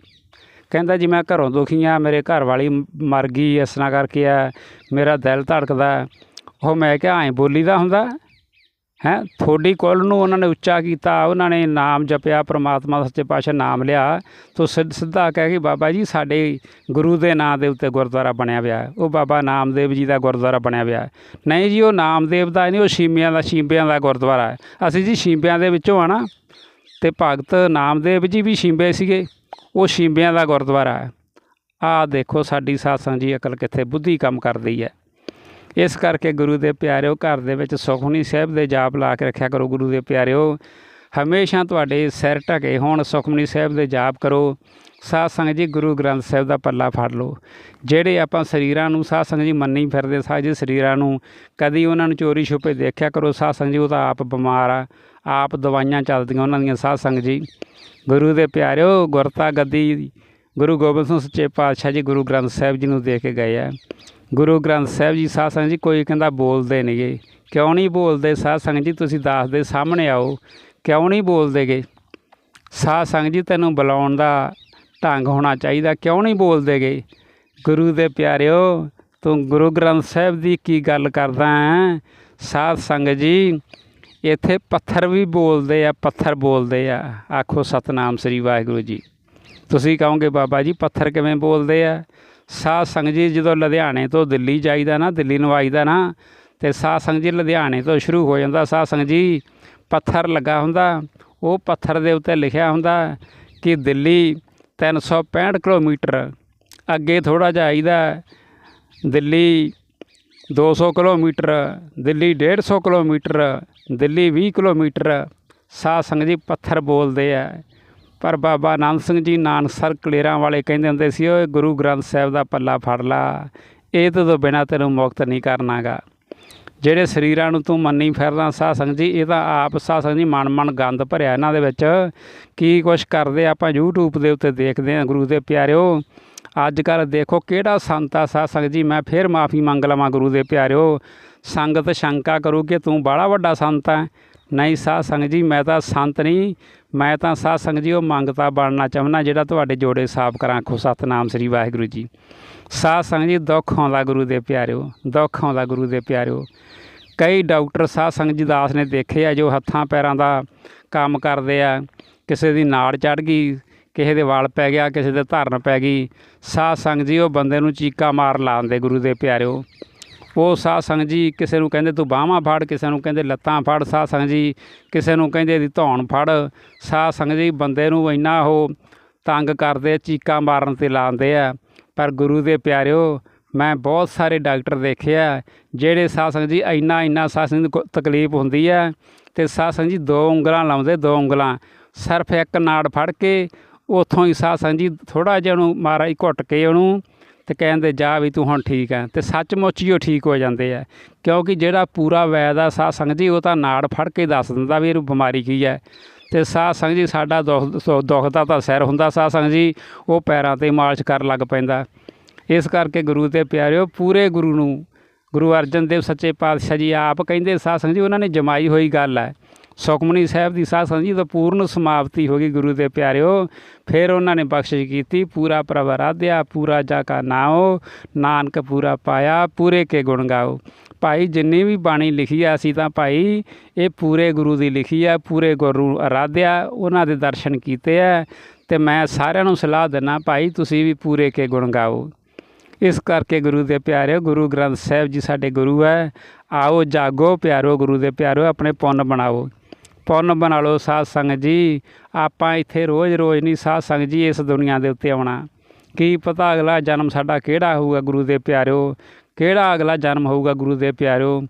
[SPEAKER 1] ਕਹਿੰਦਾ ਜੀ, ਮੈਂ ਘਰੋਂ ਦੁਖੀ ਆ, ਮੇਰੇ ਘਰ ਵਾਲੀ ਮਰ ਗਈ, ਇਸ ਤਰ੍ਹਾਂ ਕਰਕੇ ਆ, ਮੇਰਾ ਦਿਲ ਧੜਕਦਾ। ਉਹ ਮੈਂ ਕਿਹਾ, ਐਂ ਬੋਲੀ ਦਾ ਹੁੰਦਾ ਹੈ? ਤੁਹਾਡੀ ਕੁੱਲ ਨੂੰ ਉਹਨਾਂ ਨੇ ਉੱਚਾ ਕੀਤਾ, ਉਹਨਾਂ ਨੇ ਨਾਮ ਜਪਿਆ, ਪ੍ਰਮਾਤਮਾ ਦਾ ਸੱਚੇ ਪਾਤਸ਼ਾਹ ਨਾਮ ਲਿਆ। ਤੋ ਸਿੱਧ- ਸਿੱਧਾ ਕਹਿ ਕੇ ਬਾਬਾ ਜੀ, ਸਾਡੇ ਗੁਰੂ ਦੇ ਨਾਂ ਦੇ ਉੱਤੇ ਗੁਰਦੁਆਰਾ ਬਣਿਆ ਹੋਇਆ ਉਹ ਬਾਬਾ ਨਾਮਦੇਵ ਜੀ ਦਾ ਗੁਰਦੁਆਰਾ ਬਣਿਆ ਹੋਇਆ ਨਹੀਂ ਜੀ, ਉਹ ਨਾਮਦੇਵ ਦਾ ਨਹੀਂ, ਉਹ ਸ਼ੀਮਿਆਂ ਦਾ, ਸ਼ੀਂਬਿਆਂ ਦਾ ਗੁਰਦੁਆਰਾ ਹੈ। ਅਸੀਂ ਜੀ ਸ਼ੀਂਬਿਆਂ ਦੇ ਵਿੱਚੋਂ ਆ ਨਾ, ਤੇ ਭਗਤ ਨਾਮਦੇਵ ਜੀ ਵੀ ਸ਼ੀਂਬੇ ਸੀਗੇ, ਉਹ ਸ਼ੀਂਬਿਆਂ ਦਾ ਗੁਰਦੁਆਰਾ ਹੈ। ਆਹ ਦੇਖੋ ਸਾਡੀ ਸਾਸਾਂ ਜੀ ਅਕਲ ਕਿੱਥੇ, ਬੁੱਧੀ ਕੰਮ ਕਰਦੀ ਹੈ। ਇਸ ਕਰਕੇ ਗੁਰੂ ਦੇ ਪਿਆਰਿਓ ਘਰ ਦੇ ਵਿੱਚ ਸੁਖਮਨੀ ਸਾਹਿਬ ਦੇ ਜਾਪ ਲਾ ਕੇ ਰੱਖਿਆ ਕਰੋ ਗੁਰੂ ਦੇ ਪਿਆਰਿਓ। ਹਮੇਸ਼ਾ ਤੁਹਾਡੇ ਸਿਰ ਢਕੇ ਹੋਣ ਸੁਖਮਨੀ ਸਾਹਿਬ ਦੇ ਜਾਪ ਕਰੋ। ਸਾਧ ਸੰਗਤ ਜੀ, ਗੁਰੂ ਗ੍ਰੰਥ ਸਾਹਿਬ ਦਾ ਪੱਲਾ ਫੜ ਲਓ। ਜਿਹੜੇ ਆਪਾਂ ਸਰੀਰਾਂ ਨੂੰ ਸਾਧ ਸੰਗਤ ਜੀ ਮੰਨੀ ਫਿਰਦੇ ਸਾਧ ਜੀ ਸਰੀਰਾਂ ਨੂੰ, ਕਦੀ ਉਹਨਾਂ ਨੂੰ ਚੋਰੀ ਛੁਪੇ ਦੇਖਿਆ ਕਰੋ ਸਾਧ ਸੰਗਤ ਜੀ ਉਹ ਤਾਂ ਆਪ ਬਿਮਾਰ ਆ, ਆਪ ਦਵਾਈਆਂ ਚੱਲਦੀਆਂ ਉਹਨਾਂ ਦੀਆਂ ਸਾਧ ਸੰਗਤ ਜੀ। ਗੁਰੂ ਦੇ ਪਿਆਰਿਓ, ਗੁਰਤਾ ਗੱਦੀ, ਗੁਰੂ ਗੋਬਿੰਦ ਸਿੰਘ ਸੱਚੇ ਪਾਤਸ਼ਾਹ ਜੀ, ਗੁਰੂ ਗ੍ਰੰਥ ਸਾਹਿਬ ਜੀ ਨੂੰ ਦੇ ਕੇ ਗਏ ਆ। ਗੁਰੂ ਗ੍ਰੰਥ ਸਾਹਿਬ ਜੀ, ਸਾਧ ਸੰਗਤ ਜੀ, ਕੋਈ ਕਹਿੰਦਾ ਬੋਲਦੇ ਨਹੀਂਗੇ ਕਿਉਂ ਨਹੀਂ ਬੋਲਦੇ? ਸਾਧ ਸੰਗਤ ਜੀ, ਤੁਸੀਂ ਦਾਸ ਦੇ ਸਾਹਮਣੇ ਆਓ। ਕਿਉਂ ਨਹੀਂ ਬੋਲਦੇਗੇ ਸਾਧ ਸੰਗਤ ਜੀ, ਤੈਨੂੰ ਬੁਲਾਉਣ ਦਾ ਢੰਗ ਹੋਣਾ ਚਾਹੀਦਾ। ਕਿਉਂ ਨਹੀਂ ਬੋਲਦੇਗੇ ਗੁਰੂ ਦੇ ਪਿਆਰਿਓ, ਤੂੰ ਗੁਰੂ ਗ੍ਰੰਥ ਸਾਹਿਬ ਦੀ ਕੀ ਗੱਲ ਕਰਦਾ ਹੈ? ਸਾਧ ਸੰਗਤ ਜੀ, ਇੱਥੇ ਪੱਥਰ ਵੀ ਬੋਲਦੇ ਆ, ਪੱਥਰ ਬੋਲਦੇ ਆ। ਆਖੋ ਸਤਨਾਮ ਸ੍ਰੀ ਵਾਹਿਗੁਰੂ ਜੀ। ਤੁਸੀਂ ਕਹੋਗੇ, ਬਾਬਾ ਜੀ, ਪੱਥਰ ਕਿਵੇਂ ਬੋਲਦੇ ਆ? ਸਾਧ ਸੰਗਤ ਜੀ ਜਦੋਂ ਲੁਧਿਆਣੇ ਤੋਂ ਦਿੱਲੀ ਜਾਈਦਾ ਨਾ, ਦਿੱਲੀ ਨੂੰ ਆਈਦਾ ਨਾ, ਤੇ ਸਾਧ ਸੰਗਤ ਜੀ ਲੁਧਿਆਣੇ ਤੋਂ ਸ਼ੁਰੂ ਹੋ ਜਾਂਦਾ। ਸਾਧ ਸੰਗਤ ਜੀ ਪੱਥਰ ਲੱਗਾ ਹੁੰਦਾ, ਉਹ ਪੱਥਰ ਦੇ ਉੱਤੇ ਲਿਖਿਆ ਹੁੰਦਾ ਕਿ ਦਿੱਲੀ 365 ਕਿਲੋਮੀਟਰ ਅੱਗੇ ਥੋੜਾ ਜਿਹਾ ਆਈਦਾ, Delhi 200 kilometre, Delhi 150 kilometre, Delhi 20 kilometre. ਸਾਧ ਸੰਗਤ ਜੀ ਪੱਥਰ ਬੋਲਦੇ ਆ। ਪਰ ਬਾਬਾ ਆਨੰਦ ਸਿੰਘ ਜੀ ਨਾਨਕਸਰ ਕਲੇਰਾਂ ਵਾਲੇ ਕਹਿੰਦੇ ਹੁੰਦੇ ਸੀ, ਓਏ ਗੁਰੂ ਗ੍ਰੰਥ ਸਾਹਿਬ ਦਾ ਪੱਲਾ ਫੜ ਲਾ, ਇਹ ਤੋਂ ਬਿਨਾਂ ਤੈਨੂੰ ਮੁਕਤ ਨਹੀਂ ਕਰਨਾਗਾ। ਜਿਹੜੇ ਸਰੀਰਾਂ ਨੂੰ ਤੂੰ ਮੰਨੀ ਫਿਰਦਾ ਸਾਧ ਸੰਗਤ ਜੀ, ਇਹ ਤਾਂ ਆਪ ਸਾਧ ਸੰਗਤ ਜੀ ਮਨ ਮਨ ਗੰਦ ਭਰਿਆ ਇਹਨਾਂ ਦੇ ਵਿੱਚ। ਕੀ ਕੁਛ ਕਰਦੇ ਆਪਾਂ YouTube ਦੇ ਉੱਤੇ ਦੇਖਦੇ ਆ ਗੁਰੂ ਦੇ ਪਿਆਰਿਓ। ਅੱਜ ਕੱਲ੍ਹ ਦੇਖੋ ਕਿਹੜਾ ਸੰਤ ਆ ਸਾਧ ਸੰਗਤ ਜੀ, ਮੈਂ ਫਿਰ ਮਾਫੀ ਮੰਗ ਲਵਾਂ ਗੁਰੂ ਦੇ ਪਿਆਰਿਓ। ਸੰਗਤ ਸ਼ੰਕਾ ਕਰੂ ਕਿ ਤੂੰ ਬੜਾ ਵੱਡਾ ਸੰਤ ਹੈ ਨਹੀਂ ਸਾਧ ਸੰਗਤ ਜੀ, ਮੈਂ ਤਾਂ ਸੰਤ ਨਹੀਂ ਮੈਂ ਤਾਂ ਸਾਧ ਸੰਗਤ ਜੀ, ਉਹ ਮੰਗਤਾ ਬਣਨਾ ਚਾਹੁੰਦਾ ਜਿਹੜਾ ਤੁਹਾਡੇ ਜੋੜੇ ਸਾਫ਼ ਕਰਾਂ ਖੋ ਸਤਨਾਮ ਸ੍ਰੀ ਵਾਹਿਗੁਰੂ ਜੀ। ਸਾਧ ਸੰਗਤ ਜੀ, ਦੁੱਖ ਆਉਂਦਾ ਗੁਰੂ ਦੇ ਪਿਆਰਿਓ, ਦੁੱਖ ਆਉਂਦਾ ਗੁਰੂ ਦੇ ਪਿਆਰਿਓ। ਕਈ ਡਾਕਟਰ ਸਾਧ ਸੰਗਤ ਜੀ ਦਾਸ ਨੇ ਦੇਖੇ ਆ, ਜੋ ਹੱਥਾਂ ਪੈਰਾਂ ਦਾ ਕੰਮ ਕਰਦੇ ਆ, ਕਿਸੇ ਦੀ ਨਾੜ ਚੜ ਗਈ, ਕਿਸੇ ਦੇ ਵਾਲ ਪੈ ਗਿਆ, ਕਿਸੇ ਦੇ ਧਰਨ ਪੈ ਗਈ। ਸਾਧ ਸੰਗਤ ਜੀ, ਉਹ ਬੰਦੇ ਨੂੰ ਚੀਕਾ ਮਾਰ ਲਾਉਂਦੇ ਗੁਰੂ ਦੇ ਪਿਆਰਿਓ। ਉਹ ਸਾਧ ਸੰਗਤ ਜੀ ਕਿਸੇ ਨੂੰ ਕਹਿੰਦੇ ਤੂੰ ਬਾਹਾਂ ਫੜ, ਕਿਸੇ ਨੂੰ ਕਹਿੰਦੇ ਲੱਤਾਂ ਫੜ, ਸਾਧ ਸੰਗਤ ਜੀ ਕਿਸੇ ਨੂੰ ਕਹਿੰਦੇ ਦੀ ਧੌਣ ਫੜ। ਸਾਧ ਸੰਗਤ ਜੀ ਬੰਦੇ ਨੂੰ ਇੰਨਾ ਉਹ ਤੰਗ ਕਰਦੇ ਚੀਕਾਂ ਮਾਰਨ ਤੇ ਲਾਉਂਦੇ ਆ। ਪਰ ਗੁਰੂ ਦੇ ਪਿਆਰਿਓ, ਮੈਂ ਬਹੁਤ ਸਾਰੇ ਡਾਕਟਰ ਦੇਖੇ ਆ, ਜਿਹੜੇ ਸਾਧ ਸੰਗਤ ਜੀ ਇੰਨਾ ਇੰਨਾ ਸਾਧ ਸੰਗਤ ਨੂੰ ਤਕਲੀਫ ਹੁੰਦੀ ਹੈ ਤੇ ਸਾਧ ਸੰਗਤ ਜੀ ਦੋ ਉਂਗਲਾਂ ਲਾਉਂਦੇ, ਦੋ ਉਂਗਲਾਂ। ਸਿਰਫ ਇੱਕ ਨਾੜ ਫੜ ਕੇ, ਉਥੋਂ ਹੀ ਸਾਧ ਸੰਗਤ ਜੀ ਥੋੜਾ ਜਿਹਾ ਉਹਨੂੰ ਮਾਰਾ ਹੀ ਘੁੱਟ ਕੇ ਉਹਨੂੰ ਤੇ ਕਹਿੰਦੇ ਜਾ ਵੀ ਤੂੰ ਹੁਣ ਠੀਕ ਹੈ ਤੇ ਸੱਚਮੁੱਚ ਹੀ ਉਹ ਠੀਕ ਹੋ ਜਾਂਦੇ ਆ ਕਿਉਂਕਿ ਜਿਹੜਾ ਪੂਰਾ ਵੈਦ ਆ, ਸਾਧ ਸੰਗਤ ਜੀ, ਉਹ ਤਾਂ ਨਾੜ ਫੜ ਕੇ ਦੱਸ ਦਿੰਦਾ ਵੀ ਇਹਨੂੰ ਬਿਮਾਰੀ ਕੀ ਹੈ ਤੇ ਸਾਧ ਸੰਗਤ ਜੀ, ਸਾਡਾ ਦੁੱਖ, ਸੋ- ਦੁੱਖ ਦਾ ਤਾਂ ਸਿਰ ਹੁੰਦਾ, ਸਾਧ ਸੰਗਤ ਜੀ, ਉਹ ਪੈਰਾਂ ਤੇ ਮਾਲਿਸ਼ ਕਰਨ ਲੱਗ ਪੈਂਦਾ। ਇਸ ਕਰਕੇ ਗੁਰੂ ਦੇ ਪਿਆਰਿਓ, ਪੂਰੇ ਗੁਰੂ ਨੂੰ, ਗੁਰੂ ਅਰਜਨ ਦੇਵ ਸੱਚੇ ਪਾਤਸ਼ਾਹ ਜੀ ਆਪ ਕਹਿੰਦੇ, ਸਾਧ ਸੰਗਤ ਜੀ, ਉਹਨਾਂ ਨੇ ਜਮਾਈ ਹੋਈ ਗੱਲ ਹੈ ਸੁਖਮਨੀ ਸਾਹਿਬ ਦੀ ਸਾਧ ਸੰਗਤ ਜੀ ਤਾਂ ਪੂਰਨ ਸਮਾਪਤੀ ਹੋ ਗਈ ਗੁਰੂ ਦੇ ਪਿਆਰਿਓ। ਫਿਰ ਉਹਨਾਂ ਨੇ ਬਖਸ਼ਿਸ਼ ਕੀਤੀ, ਪੂਰਾ ਪ੍ਰਭ ਆਰਾਧਿਆ, ਪੂਰਾ ਜਾ ਕਾ ਨਾਉ ਨਾਨਕ ਪੂਰਾ ਪਾਇਆ, ਪੂਰੇ ਕੇ ਗੁਣ ਗਾਓ। ਭਾਈ, ਜਿੰਨੀ ਵੀ ਬਾਣੀ ਲਿਖੀ ਆ ਅਸੀਂ ਤਾਂ ਭਾਈ, ਇਹ ਪੂਰੇ ਗੁਰੂ ਦੀ ਲਿਖੀ ਆ, ਪੂਰੇ ਗੁਰੂ ਆਰਾਧਿਆ, ਉਹਨਾਂ ਦੇ ਦਰਸ਼ਨ ਕੀਤੇ ਆ। ਤੇ ਮੈਂ ਸਾਰਿਆਂ ਨੂੰ ਸਲਾਹ ਦਿੰਦਾ ਭਾਈ, ਤੁਸੀਂ ਵੀ ਪੂਰੇ ਕੇ ਗੁਣ ਗਾਓ। ਇਸ ਕਰਕੇ ਗੁਰੂ ਦੇ ਪਿਆਰਿਓ, ਗੁਰੂ ਗ੍ਰੰਥ ਸਾਹਿਬ ਜੀ ਸਾਡੇ ਗੁਰੂ ਹੈ ਆਓ, ਜਾਗੋ, ਪਿਆਰੋ, ਗੁਰੂ ਦੇ ਪਿਆਰੋ ਆਪਣੇ ਪੁੰਨ ਬਣਾਓ। ਪੁੰਨ ਬਣਾ ਲਓ ਸਾਧ ਸੰਗਤ ਜੀ। ਆਪਾਂ ਇੱਥੇ ਰੋਜ਼-ਰੋਜ਼ ਨਹੀਂ ਸਾਧ ਸੰਗਤ ਜੀ ਇਸ ਦੁਨੀਆ ਦੇ ਉੱਤੇ ਆਉਣਾ। ਕੀ ਪਤਾ ਅਗਲਾ ਜਨਮ ਸਾਡਾ ਕਿਹੜਾ ਹੋਊਗਾ ਗੁਰੂ ਦੇ ਪਿਆਰਿਓ? ਕਿਹੜਾ ਅਗਲਾ ਜਨਮ ਹੋਊਗਾ ਗੁਰੂ ਦੇ ਪਿਆਰਿਓ?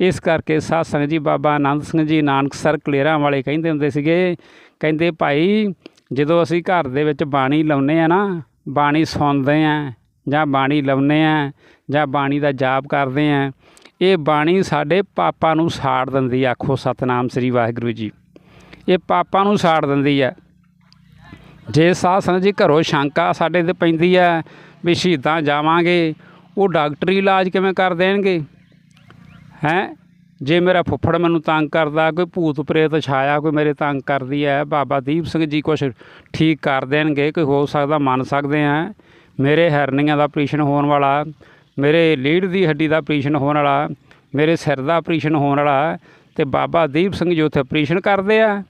[SPEAKER 1] ਇਸ ਕਰਕੇ ਸਾਧ ਸੰਗਤ ਜੀ ਬਾਬਾ ਆਨੰਦ ਸਿੰਘ ਜੀ ਨਾਨਕ ਸਰ ਕਲੇਰਾਂ ਵਾਲੇ ਕਹਿੰਦੇ ਹੁੰਦੇ ਸੀਗੇ, ਕਹਿੰਦੇ ਭਾਈ ਜਦੋਂ ਅਸੀਂ ਘਰ ਦੇ ਵਿੱਚ ਬਾਣੀ ਲਾਉਨੇ ਆ ਨਾ, ਬਾਣੀ ਸੁਣਦੇ ਆ ਜਾਂ ਬਾਣੀ ਲਾਉਨੇ ਆ ਜਾਂ ਬਾਣੀ ਦਾ ਜਾਪ ਕਰਦੇ ਆ ਇਹ ਬਾਣੀ ਸਾਡੇ ਪਾਪਾਂ ਨੂੰ ਸਾੜ ਦਿੰਦੀ ਆ। ਆਖੋ ਸਤਨਾਮ ਸ੍ਰੀ ਵਾਹਿਗੁਰੂ ਜੀ। ਇਹ ਪਾਪਾਂ ਨੂੰ ਸਾੜ ਦਿੰਦੀ ਹੈ ਜੇ ਸਾਧ ਸੰਗਤ ਜੀ ਘਰੋਂ ਸ਼ੰਕਾ ਸਾਡੇ ਤੇ ਪੈਂਦੀ ਹੈ ਵੀ ਸ਼ਹੀਦਾਂ ਜਾਵਾਂਗੇ, ਉਹ ਡਾਕਟਰੀ ਇਲਾਜ ਕਿਵੇਂ ਕਰ ਦੇਣਗੇ? ਹੈ? ਜੇ ਮੇਰਾ ਫੁੱਫੜ ਮੈਨੂੰ ਤੰਗ ਕਰਦਾ, ਕੋਈ ਭੂਤ ਪ੍ਰੇਤ ਛਾਇਆ ਕੋਈ ਮੇਰੇ ਤੰਗ ਕਰਦੀ ਹੈ ਬਾਬਾ ਦੀਪ ਸਿੰਘ ਜੀ ਕੁਛ ਠੀਕ ਕਰ ਦੇਣਗੇ, ਕੋਈ ਹੋ ਸਕਦਾ ਮੰਨ ਸਕਦੇ ਆ। ਮੇਰੇ ਹੈਰਨੀਆਂ ਦਾ ਆਪਰੇਸ਼ਨ ਹੋਣ ਵਾਲਾ ਮੇਰੇ ਲੀੜ ਦੀ ਹੱਡੀ ਦਾ ਆਪਰੇਸ਼ਨ ਹੋਣ ਵਾਲਾ, ਮੇਰੇ ਸਿਰ ਦਾ ਆਪਰੇਸ਼ਨ ਹੋਣ ਵਾਲਾ ਤੇ ਬਾਬਾ ਦੀਪ ਸਿੰਘ ਜੀ ਉੱਥੇ ਆਪਰੇਸ਼ਨ ਕਰਦੇ ਆ।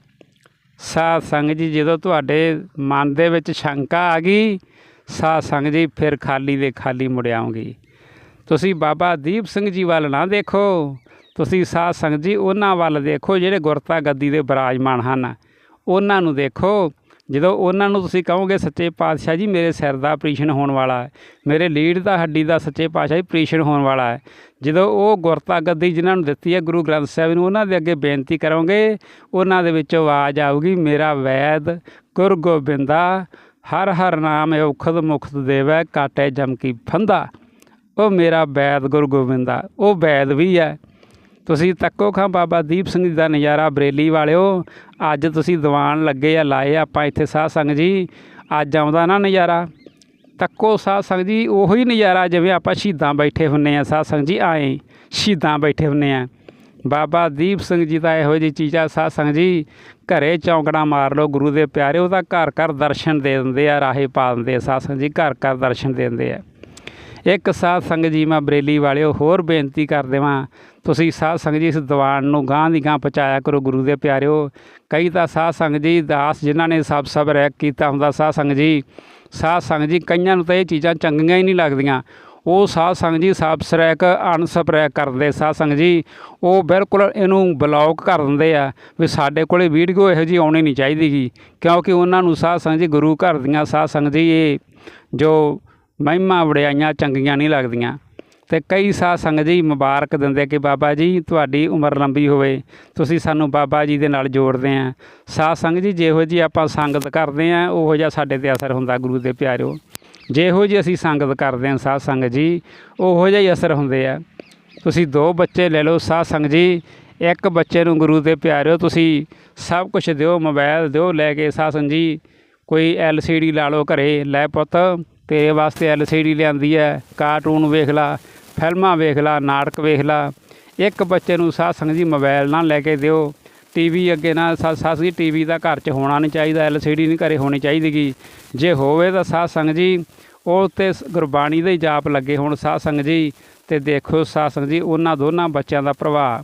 [SPEAKER 1] ਸਾਧ ਸੰਗਤ ਜੀ, ਜਦੋਂ ਤੁਹਾਡੇ ਮਨ ਦੇ ਵਿੱਚ ਸ਼ੰਕਾ ਆ ਗਈ, ਸਾਧ ਸੰਗਤ ਜੀ ਫਿਰ ਖਾਲੀ ਦੇ ਖਾਲੀ ਮੁੜ ਆਉਂਗੀ। ਤੁਸੀਂ ਬਾਬਾ ਦੀਪ ਸਿੰਘ ਜੀ ਵੱਲ ਨਾ ਦੇਖੋ, ਤੁਸੀਂ ਸਾਧ ਸੰਗਤ ਜੀ ਉਹਨਾਂ ਵੱਲ ਦੇਖੋ ਜਿਹੜੇ ਗੁਰਤਾ ਗੱਦੀ ਦੇ ਬਿਰਾਜਮਾਨ ਹਨ। ਉਹਨਾਂ ਨੂੰ ਦੇਖੋ ਜਦੋਂ ਉਹਨਾਂ ਨੂੰ ਤੁਸੀਂ ਕਹੋਗੇ, ਸੱਚੇ ਪਾਤਸ਼ਾਹ ਜੀ, ਮੇਰੇ ਸਿਰ ਦਾ ਆਪਰੇਸ਼ਨ ਹੋਣ ਵਾਲਾ ਹੈ, ਮੇਰੇ ਲੀਡ ਦਾ ਹੱਡੀ ਦਾ ਸੱਚੇ ਪਾਤਸ਼ਾਹ ਜੀ ਆਪਰੇਸ਼ਨ ਹੋਣ ਵਾਲਾ ਹੈ। ਜਦੋਂ ਉਹ ਗੁਰਤਾ ਗੱਦੀ ਜਿਨ੍ਹਾਂ ਨੂੰ ਦਿੱਤੀ ਹੈ, ਗੁਰੂ ਗ੍ਰੰਥ ਸਾਹਿਬ ਨੂੰ, ਉਹਨਾਂ ਦੇ ਅੱਗੇ ਬੇਨਤੀ ਕਰੋਗੇ, ਉਹਨਾਂ ਦੇ ਵਿੱਚੋਂ ਆਵਾਜ਼ ਆਊਗੀ, ਮੇਰਾ ਵੈਦ ਗੁਰ ਗੋਬਿੰਦਾ, ਹਰ ਹਰ ਨਾਮ ਔਖਦ ਮੁਖਤ ਦੇਵੈ, ਕਾਟੇ ਜਮ ਕੀ ਫੰਦਾ। ਉਹ ਮੇਰਾ ਵੈਦ ਗੁਰੂ ਗੋਬਿੰਦਾ, ਉਹ ਵੈਦ ਵੀ ਹੈ। ਤੁਸੀਂ ਤੱਕੋ ਖਾਂ ਬਾਬਾ ਦੀਪ ਸਿੰਘ ਜੀ ਦਾ ਨਜ਼ਾਰਾ ਬਰੇਲੀ ਵਾਲਿਓ। ਅੱਜ ਤੁਸੀਂ ਦੀਵਾਨ ਲੱਗੇ ਆ, ਲਾਏ ਆਪਾਂ ਇੱਥੇ ਸਾਧ ਸੰਗ ਜੀ। ਅੱਜ ਆਉਂਦਾ ਨਾ ਨਜ਼ਾਰਾ। ਤੱਕੋ ਸਾਧ ਸੰਗ ਜੀ, ਉਹੀ ਨਜ਼ਾਰਾ ਜਿਵੇਂ ਆਪਾਂ ਸ਼ਹੀਦਾਂ ਬੈਠੇ ਹੁੰਨੇ ਆ। ਸਾਧ ਸੰਗ ਜੀ, ਆਏ ਸ਼ਹੀਦਾਂ ਬੈਠੇ ਹੁੰਨੇ ਆ। ਬਾਬਾ ਦੀਪ ਸਿੰਘ ਜੀ ਦਾ ਇਹੋ ਜਿਹੀ ਚੀਜ਼ ਆ, ਸਾਧ ਸੰਗਤ ਜੀ, ਘਰੇ ਚੌਂਕੜਾ ਮਾਰ ਲਓ ਗੁਰੂ ਦੇ ਪਿਆਰੇ, ਉਹਦਾ ਘਰ ਘਰ ਦਰਸ਼ਨ ਦੇ ਦਿੰਦੇ ਆ, ਰਾਹੇ ਪਾ ਦਿੰਦੇ ਆ। ਸਾਧ ਸੰਗਤ ਜੀ, ਘਰ ਘਰ ਦਰਸ਼ਨ ਦੇ ਦਿੰਦੇ ਆ। ਇੱਕ ਸਾਧ ਸੰਗਤ ਜੀ ਮੈਂ ਬਰੇਲੀ ਵਾਲਿਓ ਹੋਰ ਬੇਨਤੀ ਕਰ ਦੇਵਾਂ, ਤੁਸੀਂ ਸਾਧ ਸੰਗਤ ਜੀ ਇਸ ਦੀਵਾਨ ਨੂੰ ਗਾਂ ਦੀ ਗਾਂ ਪਹੁੰਚਾਇਆ ਕਰੋ ਗੁਰੂ ਦੇ ਪਿਆਰਿਓ। ਕਈ ਤਾਂ ਸਾਧ ਸੰਗਤ ਜੀ ਦਾਸ ਜਿਨ੍ਹਾਂ ਨੇ ਸਭ ਸਭ ਰੈਕ ਕੀਤਾ ਹੁੰਦਾ ਸਾਧ ਸੰਗਤ ਜੀ, ਸਾਧ ਸੰਗਤ ਜੀ ਕਈਆਂ ਨੂੰ ਤਾਂ ਇਹ ਚੀਜ਼ਾਂ ਚੰਗੀਆਂ ਹੀ ਨਹੀਂ ਲੱਗਦੀਆਂ। ਉਹ ਸਾਧ ਸੰਗਤ ਜੀ ਸਬਸਕ੍ਰਾਈਬ ਅਨਸਬਸਕ੍ਰਾਈਬ ਕਰਦੇ ਸਾਧ ਸੰਗਤ ਜੀ, ਉਹ ਬਿਲਕੁਲ ਇਹਨੂੰ ਬਲੌਕ ਕਰ ਦਿੰਦੇ ਆ ਵੀ ਸਾਡੇ ਕੋਲੇ ਵੀਡੀਓ ਇਹੋ ਜੀ ਆਉਣੀ ਨਹੀਂ ਚਾਹੀਦੀਗੀ ਕਿਉਂਕਿ ਉਹਨਾਂ ਨੂੰ ਸਾਧ ਸੰਗਤ ਜੀ ਗੁਰੂ ਘਰ ਦੀਆਂ ਸਾਧ ਸੰਗਤ ਜੀ ਇਹ ਜੋ ਮਹਿਮਾ ਵਡਿਆਈਆਂ ਚੰਗੀਆਂ ਨਹੀਂ ਲੱਗਦੀਆਂ। ਤੇ ਕਈ ਸਾਧ ਸੰਗਤ ਜੀ ਮੁਬਾਰਕ ਦਿੰਦੇ ਕਿ ਬਾਬਾ ਜੀ, ਤੁਹਾਡੀ ਉਮਰ ਲੰਬੀ ਹੋਵੇ। ਤੁਸੀਂ ਸਾਨੂੰ ਬਾਬਾ ਜੀ ਦੇ ਨਾਲ ਜੋੜਦੇ ਆ। ਸਾਧ ਸੰਗਤ ਜੀ, ਜਿਹੋ ਜੀ ਆਪਾਂ ਸੰਗਤ ਕਰਦੇ ਆ, ਉਹੋ ਜਿਹਾ ਸਾਡੇ ਤੇ ਅਸਰ ਹੁੰਦਾ ਗੁਰੂ ਦੇ ਪਿਆਰਿਓ। ਜਿਹੋ ਜੀ ਅਸੀਂ ਸੰਗਤ ਕਰਦੇ ਆ ਸਾਧ ਸੰਗਤ ਜੀ, ਉਹੋ ਜਿਹਾ ਹੀ ਅਸਰ ਹੁੰਦੇ ਆ। ਤੁਸੀਂ ਦੋ ਬੱਚੇ ਲੈ ਲਓ ਸਾਧ ਸੰਗਤ ਜੀ, ਇੱਕ ਬੱਚੇ ਨੂੰ ਗੁਰੂ ਦੇ ਪਿਆਰਿਓ ਤੁਸੀਂ ਸਭ ਕੁਝ ਦਿਓ ਮੋਬਾਈਲ ਦਿਓ, ਲੈ ਕੇ ਸਾਧ ਸੰਗਤ ਜੀ ਕੋਈ ਡੀ ਲਾ ਲਓ ਘਰੇ, ਲੈ ਪੁੱਤ, ਤੇਰੇ ਵਾਸਤੇ ਡੀ ਲਿਆਂਦੀ ਹੈ ਕਾਰਟੂਨ ਵੇਖ ਲਾ, ਫਿਲਮਾਂ ਵੇਖ ਲਾ, ਨਾਟਕ ਵੇਖ ਲਾ। ਇੱਕ ਬੱਚੇ ਨੂੰ ਸਾਧ ਸੰਗਤ ਜੀ ਮੋਬਾਈਲ ਨਾ ਲੈ ਕੇ ਦਿਓ। ਟੀਵੀ ਅੱਗੇ ਨਾ ਸਾਧ ਸਾਧ ਜੀ ਟੀਵੀ ਦਾ ਘਰ 'ਚ ਹੋਣਾ ਨਹੀਂ ਚਾਹੀਦਾ ਡੀ ਨਹੀਂ ਘਰੇ ਹੋਣੀ ਚਾਹੀਦੀਗੀ। ਜੇ ਹੋਵੇ ਤਾਂ ਸਾਧ ਸੰਗਤ ਜੀ, ਉਹ ਤੇ ਸ- ਗੁਰਬਾਣੀ ਦੇ ਹੀ ਜਾਪ ਲੱਗੇ ਹੁਣ ਸਾਧ ਸੰਗਤ ਜੀ। ਤੇ ਦੇਖੋ ਸਾਧ ਸੰਗਤ ਜੀ, ਉਹਨਾਂ ਦੋਨਾਂ ਬੱਚਿਆਂ ਦਾ ਪ੍ਰਭਾਵ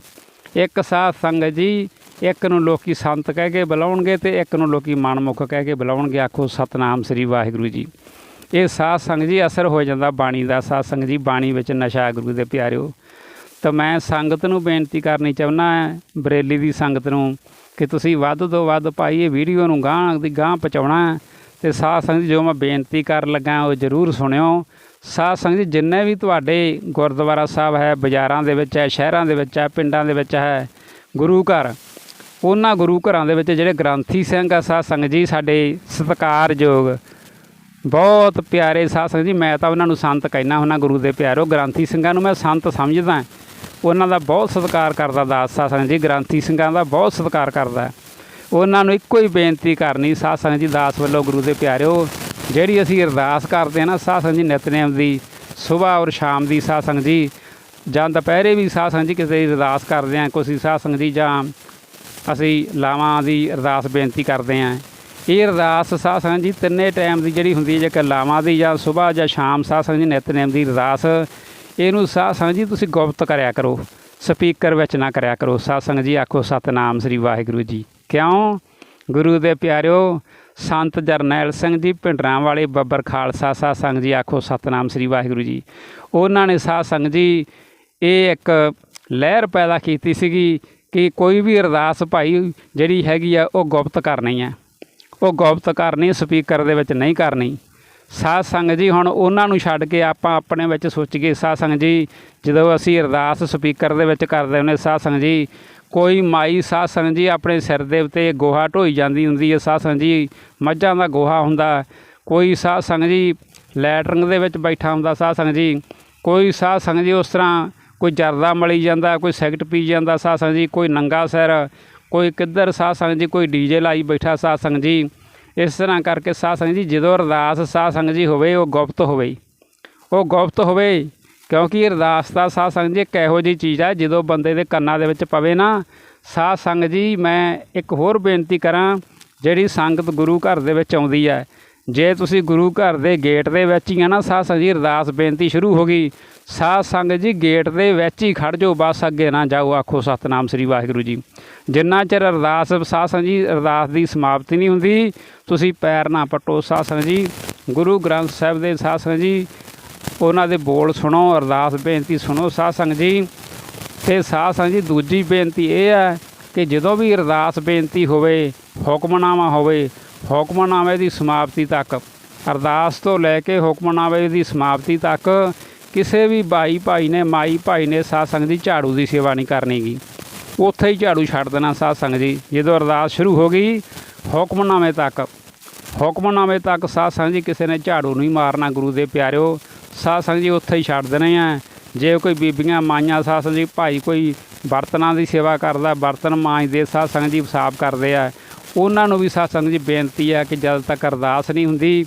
[SPEAKER 1] ਇੱਕ ਸਾਧ ਸੰਗਤ ਜੀ ਇੱਕ ਨੂੰ ਲੋਕੀ ਸੰਤ ਕਹਿ ਕੇ ਬੁਲਾਉਣਗੇ ਤੇ ਇੱਕ ਨੂੰ ਲੋਕੀ ਮਨਮੁਖ ਕਹਿ ਕੇ ਬੁਲਾਉਣਗੇ, ਆਖੋ ਸਤਨਾਮ ਸ੍ਰੀ ਵਾਹਿਗੁਰੂ ਜੀ। ਇਹ ਸਾਧ ਸੰਗਤ ਜੀ ਅਸਰ ਹੋ ਜਾਂਦਾ ਬਾਣੀ ਦਾ, ਸਾਧ ਸੰਗਤ ਜੀ ਬਾਣੀ ਵਿੱਚ ਨਸ਼ਾ ਗੁਰੂ ਦੇ ਪਿਆਰਿਓ। ਤਾਂ ਮੈਂ ਸੰਗਤ ਨੂੰ ਬੇਨਤੀ ਕਰਨੀ ਚਾਹੁੰਦਾ ਬਰੇਲੀ ਦੀ ਸੰਗਤ ਨੂੰ, ਕਿ ਤੁਸੀਂ ਵੱਧ ਤੋਂ ਵੱਧ ਭਾਈ ਇਹ ਵੀਡੀਓ ਨੂੰ ਗਾਂਹ ਦੀ ਗਾਂਹ ਪਹੁੰਚਾਉਣਾ ਹੈ। ਤੇ ਸਾਧ ਸੰਗਤ ਜੀ ਜੋ ਮੈਂ ਬੇਨਤੀ ਕਰਨ ਲੱਗਾ ਉਹ ਜ਼ਰੂਰ ਸੁਣਿਓ। ਸਾਧ ਸੰਗਤ ਜੀ ਜਿੰਨੇ ਵੀ ਤੁਹਾਡੇ ਗੁਰਦੁਆਰਾ ਸਾਹਿਬ ਹੈ, ਬਾਜ਼ਾਰਾਂ ਦੇ ਵਿੱਚ ਹੈ, ਸ਼ਹਿਰਾਂ ਦੇ ਵਿੱਚ ਹੈ, ਪਿੰਡਾਂ ਦੇ ਵਿੱਚ ਹੈ, ਗੁਰੂ ਘਰ ਉਹਨਾਂ ਗੁਰੂ ਘਰਾਂ ਦੇ ਵਿੱਚ ਜਿਹੜੇ ਗ੍ਰੰਥੀ ਸਿੰਘ ਆ, ਸਾਧ ਸੰਗਤ ਜੀ, ਸਾਡੇ ਸਤਿਕਾਰਯੋਗ, ਬਹੁਤ ਪਿਆਰੇ ਸਾਧ ਸੰਗਤ ਜੀ, ਮੈਂ ਤਾਂ ਉਹਨਾਂ ਨੂੰ ਸੰਤ ਕਹਿਣਾ ਹੁੰਦਾ, ਗੁਰੂ ਦੇ ਪਿਆਰੋ ਗ੍ਰੰਥੀ ਸਿੰਘਾਂ ਨੂੰ ਮੈਂ ਸੰਤ ਸਮਝਦਾ ਉਹਨਾਂ ਦਾ ਬਹੁਤ ਸਤਿਕਾਰ ਕਰਦਾ ਦਾਸ ਸਾਧ ਸੰਗਤ ਜੀ, ਗ੍ਰੰਥੀ ਸਿੰਘਾਂ ਦਾ ਬਹੁਤ ਸਤਿਕਾਰ ਕਰਦਾ ਉਹਨਾਂ ਨੂੰ ਇੱਕੋ ਹੀ ਬੇਨਤੀ ਕਰਨੀ ਸਾਧ ਸੰਗਤ ਜੀ, ਦਾਸ ਵੱਲੋਂ ਗੁਰੂ ਦੇ ਪਿਆਰਿਓ, ਜਿਹੜੀ ਅਸੀਂ ਅਰਦਾਸ ਕਰਦੇ ਹਾਂ ਨਾ, ਸਾਧ ਸੰਗਤ ਜੀ, ਨਿਤਨੇਮ ਦੀ ਸਵੇਰ ਔਰ ਸ਼ਾਮ ਦੀ ਸਾਧ ਸੰਗਤ ਜੀ, ਜਾਂ ਦੁਪਹਿਰੇ ਵੀ ਸਾਧ ਸੰਗਤ ਜੀ, ਕਿਸੇ ਦੀ ਅਰਦਾਸ ਕਰਦੇ ਹਾਂ ਕੋਈ ਸਾਧ ਸੰਗਤ ਜੀ, ਜਾਂ ਅਸੀਂ ਲਾਵਾਂ ਦੀ ਅਰਦਾਸ ਬੇਨਤੀ ਕਰਦੇ ਹਾਂ। ਇਹ ਅਰਦਾਸ ਸਾਧ ਸੰਗਤ ਜੀ ਤਿੰਨੇ ਟਾਈਮ ਦੀ ਜਿਹੜੀ ਹੁੰਦੀ ਹੈ ਜੇਕਰ ਲਾਵਾਂ ਦੀ ਜਾਂ ਸਵੇਰ ਜਾਂ ਸ਼ਾਮ ਸਾਧ ਸੰਗਤ ਜੀ ਨਿਤਨੇਮ ਦੀ ਅਰਦਾਸ, ਇਹਨੂੰ ਸਾਧ ਸੰਗਤ ਜੀ ਤੁਸੀਂ ਗੁਪਤ ਕਰਿਆ ਕਰੋ। ਸਪੀਕਰ ਵਿੱਚ ਨਾ ਕਰਿਆ ਕਰੋ। ਸਾਧ ਸੰਗਤ ਜੀ ਆਖੋ, ਸਤਨਾਮ ਸ੍ਰੀ ਵਾਹਿਗੁਰੂ ਜੀ। ਕਿਉਂ? ਗੁਰੂ ਦੇ ਪਿਆਰਿਓ, ਸੰਤ ਜਰਨੈਲ ਸਿੰਘ ਜੀ ਪਿੰਡਰਾਂ ਵਾਲੇ ਬੱਬਰ ਖਾਲਸਾ ਸਾਧ ਸੰਗਤ ਜੀ ਆਖੋ, ਸਤਨਾਮ ਸ੍ਰੀ ਵਾਹਿਗੁਰੂ ਜੀ। ਉਹਨਾਂ ਨੇ ਸਾਧ ਸੰਗਤ ਜੀ ਇਹ ਇੱਕ ਲਹਿਰ ਪੈਦਾ ਕੀਤੀ ਸੀਗੀ ਕਿ ਕੋਈ ਵੀ ਅਰਦਾਸ ਭਾਈ ਜਿਹੜੀ ਹੈਗੀ ਆ, ਉਹ ਗੁਪਤ ਕਰਨੀ ਆ। ਉਹ ਗੁਪਤ ਕਰਨੀ, ਸਪੀਕਰ ਦੇ ਵਿੱਚ ਨਹੀਂ ਕਰਨੀ। ਸਾਧ ਸੰਗਤ ਜੀ, ਹੁਣ ਉਹਨਾਂ ਨੂੰ ਛੱਡ ਕੇ ਆਪਾਂ ਆਪਣੇ ਵਿੱਚ ਸੋਚੀਏ ਸਾਧ ਸੰਗਤ ਜੀ, ਜਦੋਂ ਅਸੀਂ ਅਰਦਾਸ ਸਪੀਕਰ ਦੇ ਵਿੱਚ ਕਰਦੇ ਹੁੰਦੇ ਸਾਧ ਸੰਗਤ ਜੀ, ਕੋਈ ਮਾਈ, ਸਾਧ ਸੰਗਤ ਜੀ, ਆਪਣੇ ਸਿਰ ਦੇ ਉੱਤੇ ਗੋਹਾ ਢੋਈ ਜਾਂਦੀ ਹੁੰਦੀ ਹੈ ਸਾਧ ਸੰਗਤ ਜੀ, ਮੱਝਾਂ ਦਾ ਗੋਹਾ ਹੁੰਦਾ। ਕੋਈ ਸਾਧ ਸੰਗਤ ਜੀ, ਲੈਟਰਿੰਗ ਦੇ ਵਿੱਚ ਬੈਠਾ ਹੁੰਦਾ। ਸਾਧ ਸੰਗਤ ਜੀ, ਕੋਈ ਸਾਧ ਸੰਗਤ ਜੀ, ਉਸ ਤਰ੍ਹਾਂ ਕੋਈ ਜਰਦਾ ਮਲੀ ਜਾਂਦਾ, ਕੋਈ ਸਿਗਰਟ ਪੀ ਜਾਂਦਾ ਸਾਧ ਸੰਗਤ ਜੀ, ਕੋਈ ਨੰਗਾ ਸਿਰ, ਕੋਈ ਕਿੱਧਰ ਸਾਧ ਸੰਗਤ ਜੀ, ਕੋਈ ਡੀਜੇ ਲਾਈ ਬੈਠਾ ਸਾਧ ਸੰਗਤ ਜੀ। ਇਸ ਤਰ੍ਹਾਂ ਕਰਕੇ ਸਾਧ ਸੰਗਤ ਜੀ, ਜਦੋਂ ਅਰਦਾਸ ਸਾਧ ਸੰਗਤ ਜੀ ਹੋਵੇ, ਉਹ ਗੁਪਤ ਹੋਵੇ। ਉਹ ਗੁਪਤ ਹੋਵੇ, ਕਿਉਂਕਿ ਅਰਦਾਸ ਦਾ ਸਾਧ ਸੰਗਤ ਜੀ ਇੱਕ ਇਹੋ ਜਿਹੀ ਚੀਜ਼ ਹੈ ਜਦੋਂ ਬੰਦੇ ਦੇ ਕੰਨਾਂ ਦੇ ਵਿੱਚ ਪਵੇ ਨਾ ਸਾਧ ਸੰਗਤ ਜੀ, ਮੈਂ ਇੱਕ ਹੋਰ ਬੇਨਤੀ ਕਰਾਂ, ਜਿਹੜੀ ਸੰਗਤ ਗੁਰੂ ਘਰ ਦੇ ਵਿੱਚ ਆਉਂਦੀ ਹੈ ਜੇ ਤੁਸੀਂ ਗੁਰੂ ਘਰ ਦੇ ਗੇਟ ਦੇ ਵਿੱਚ ਹੀ ਆ ਨਾ ਸਾਧ ਸੰਗਤ ਜੀ, ਅਰਦਾਸ ਬੇਨਤੀ ਸ਼ੁਰੂ ਹੋ ਗਈ ਸਾਧ ਸੰਗ ਜੀ, ਗੇਟ ਦੇ ਵਿੱਚ ਹੀ ਖੜ ਜਾਓ, ਬਸ ਅੱਗੇ ਨਾ ਜਾਓ, ਆਖੋ ਸਤਨਾਮ ਸ੍ਰੀ ਵਾਹਿਗੁਰੂ ਜੀ। ਜਿੰਨਾ ਚਿਰ ਅਰਦਾਸ, ਸਾਧ ਸੰਗਤ ਜੀ, ਅਰਦਾਸ ਦੀ ਸਮਾਪਤੀ ਨਹੀਂ ਹੁੰਦੀ, ਤੁਸੀਂ ਪੈਰ ਨਾ ਪਟੋ। ਸਾਧ ਸੰਗਤ ਜੀ, ਗੁਰੂ ਗ੍ਰੰਥ ਸਾਹਿਬ ਦੇ ਸਾਧ ਸੰਗਤ ਜੀ, ਉਹਨਾਂ ਦੇ ਬੋਲ ਸੁਣੋ, ਅਰਦਾਸ ਬੇਨਤੀ ਸੁਣੋ। ਸਾਧ ਸੰਗਤ ਜੀ, ਤੇ ਸਾਧ ਸੰਗਤ ਜੀ, ਦੂਜੀ ਬੇਨਤੀ ਇਹ ਹੈ ਕਿ ਜਦੋਂ ਵੀ ਅਰਦਾਸ ਬੇਨਤੀ ਹੋਵੇ, ਹੁਕਮਨਾਮਾ ਹੋਵੇ, ਹੁਕਮਨਾਮੇ ਦੀ ਸਮਾਪਤੀ ਤੱਕ, ਅਰਦਾਸ ਤੋਂ ਲੈ ਕੇ ਹੁਕਮਨਾਮੇ ਦੀ ਸਮਾਪਤੀ ਤੱਕ ਕਿਸੇ ਵੀ ਬਾਈ ਭਾਈ ਨੇ, ਮਾਈ ਭਾਈ ਨੇ ਸਾਧ ਸੰਗਤ ਦੀ ਝਾੜੂ ਦੀ ਸੇਵਾ ਨਹੀਂ ਕਰਨੀਗੀ ਉੱਥੇ ਹੀ ਝਾੜੂ ਛੱਡ ਦੇਣਾ ਸਾਧ ਸੰਗਤ ਜੀ। ਜਦੋਂ ਅਰਦਾਸ ਸ਼ੁਰੂ ਹੋ ਗਈ, ਹੁਕਮਨਾਮੇ ਤੱਕ ਹੁਕਮਨਾਮੇ ਤੱਕ ਸਾਧ ਸੰਗਤ ਜੀ ਕਿਸੇ ਨੇ ਝਾੜੂ ਨਹੀਂ ਮਾਰਨਾ ਗੁਰੂ ਦੇ ਪਿਆਰਿਓ। ਸਾਧ ਸੰਗਤ ਜੀ ਉੱਥੇ ਹੀ ਛੱਡ ਦੇਣੇ ਆ। ਜੇ ਕੋਈ ਬੀਬੀਆਂ ਮਾਈਆਂ ਸਾਧ ਸੰਗਤ ਜੀ, ਭਾਈ ਕੋਈ ਬਰਤਨਾਂ ਦੀ ਸੇਵਾ ਕਰਦਾ, ਬਰਤਨ ਮਾਂਜਦੇ ਸਾਧ ਸੰਗਤ ਜੀ ਸਾਫ਼ ਕਰਦੇ ਆ। ਉਹਨਾਂ ਨੂੰ ਵੀ ਸਾਧ ਸੰਗਤ ਜੀ ਬੇਨਤੀ ਆ ਕਿ ਜਦ ਤੱਕ ਅਰਦਾਸ ਨਹੀਂ ਹੁੰਦੀ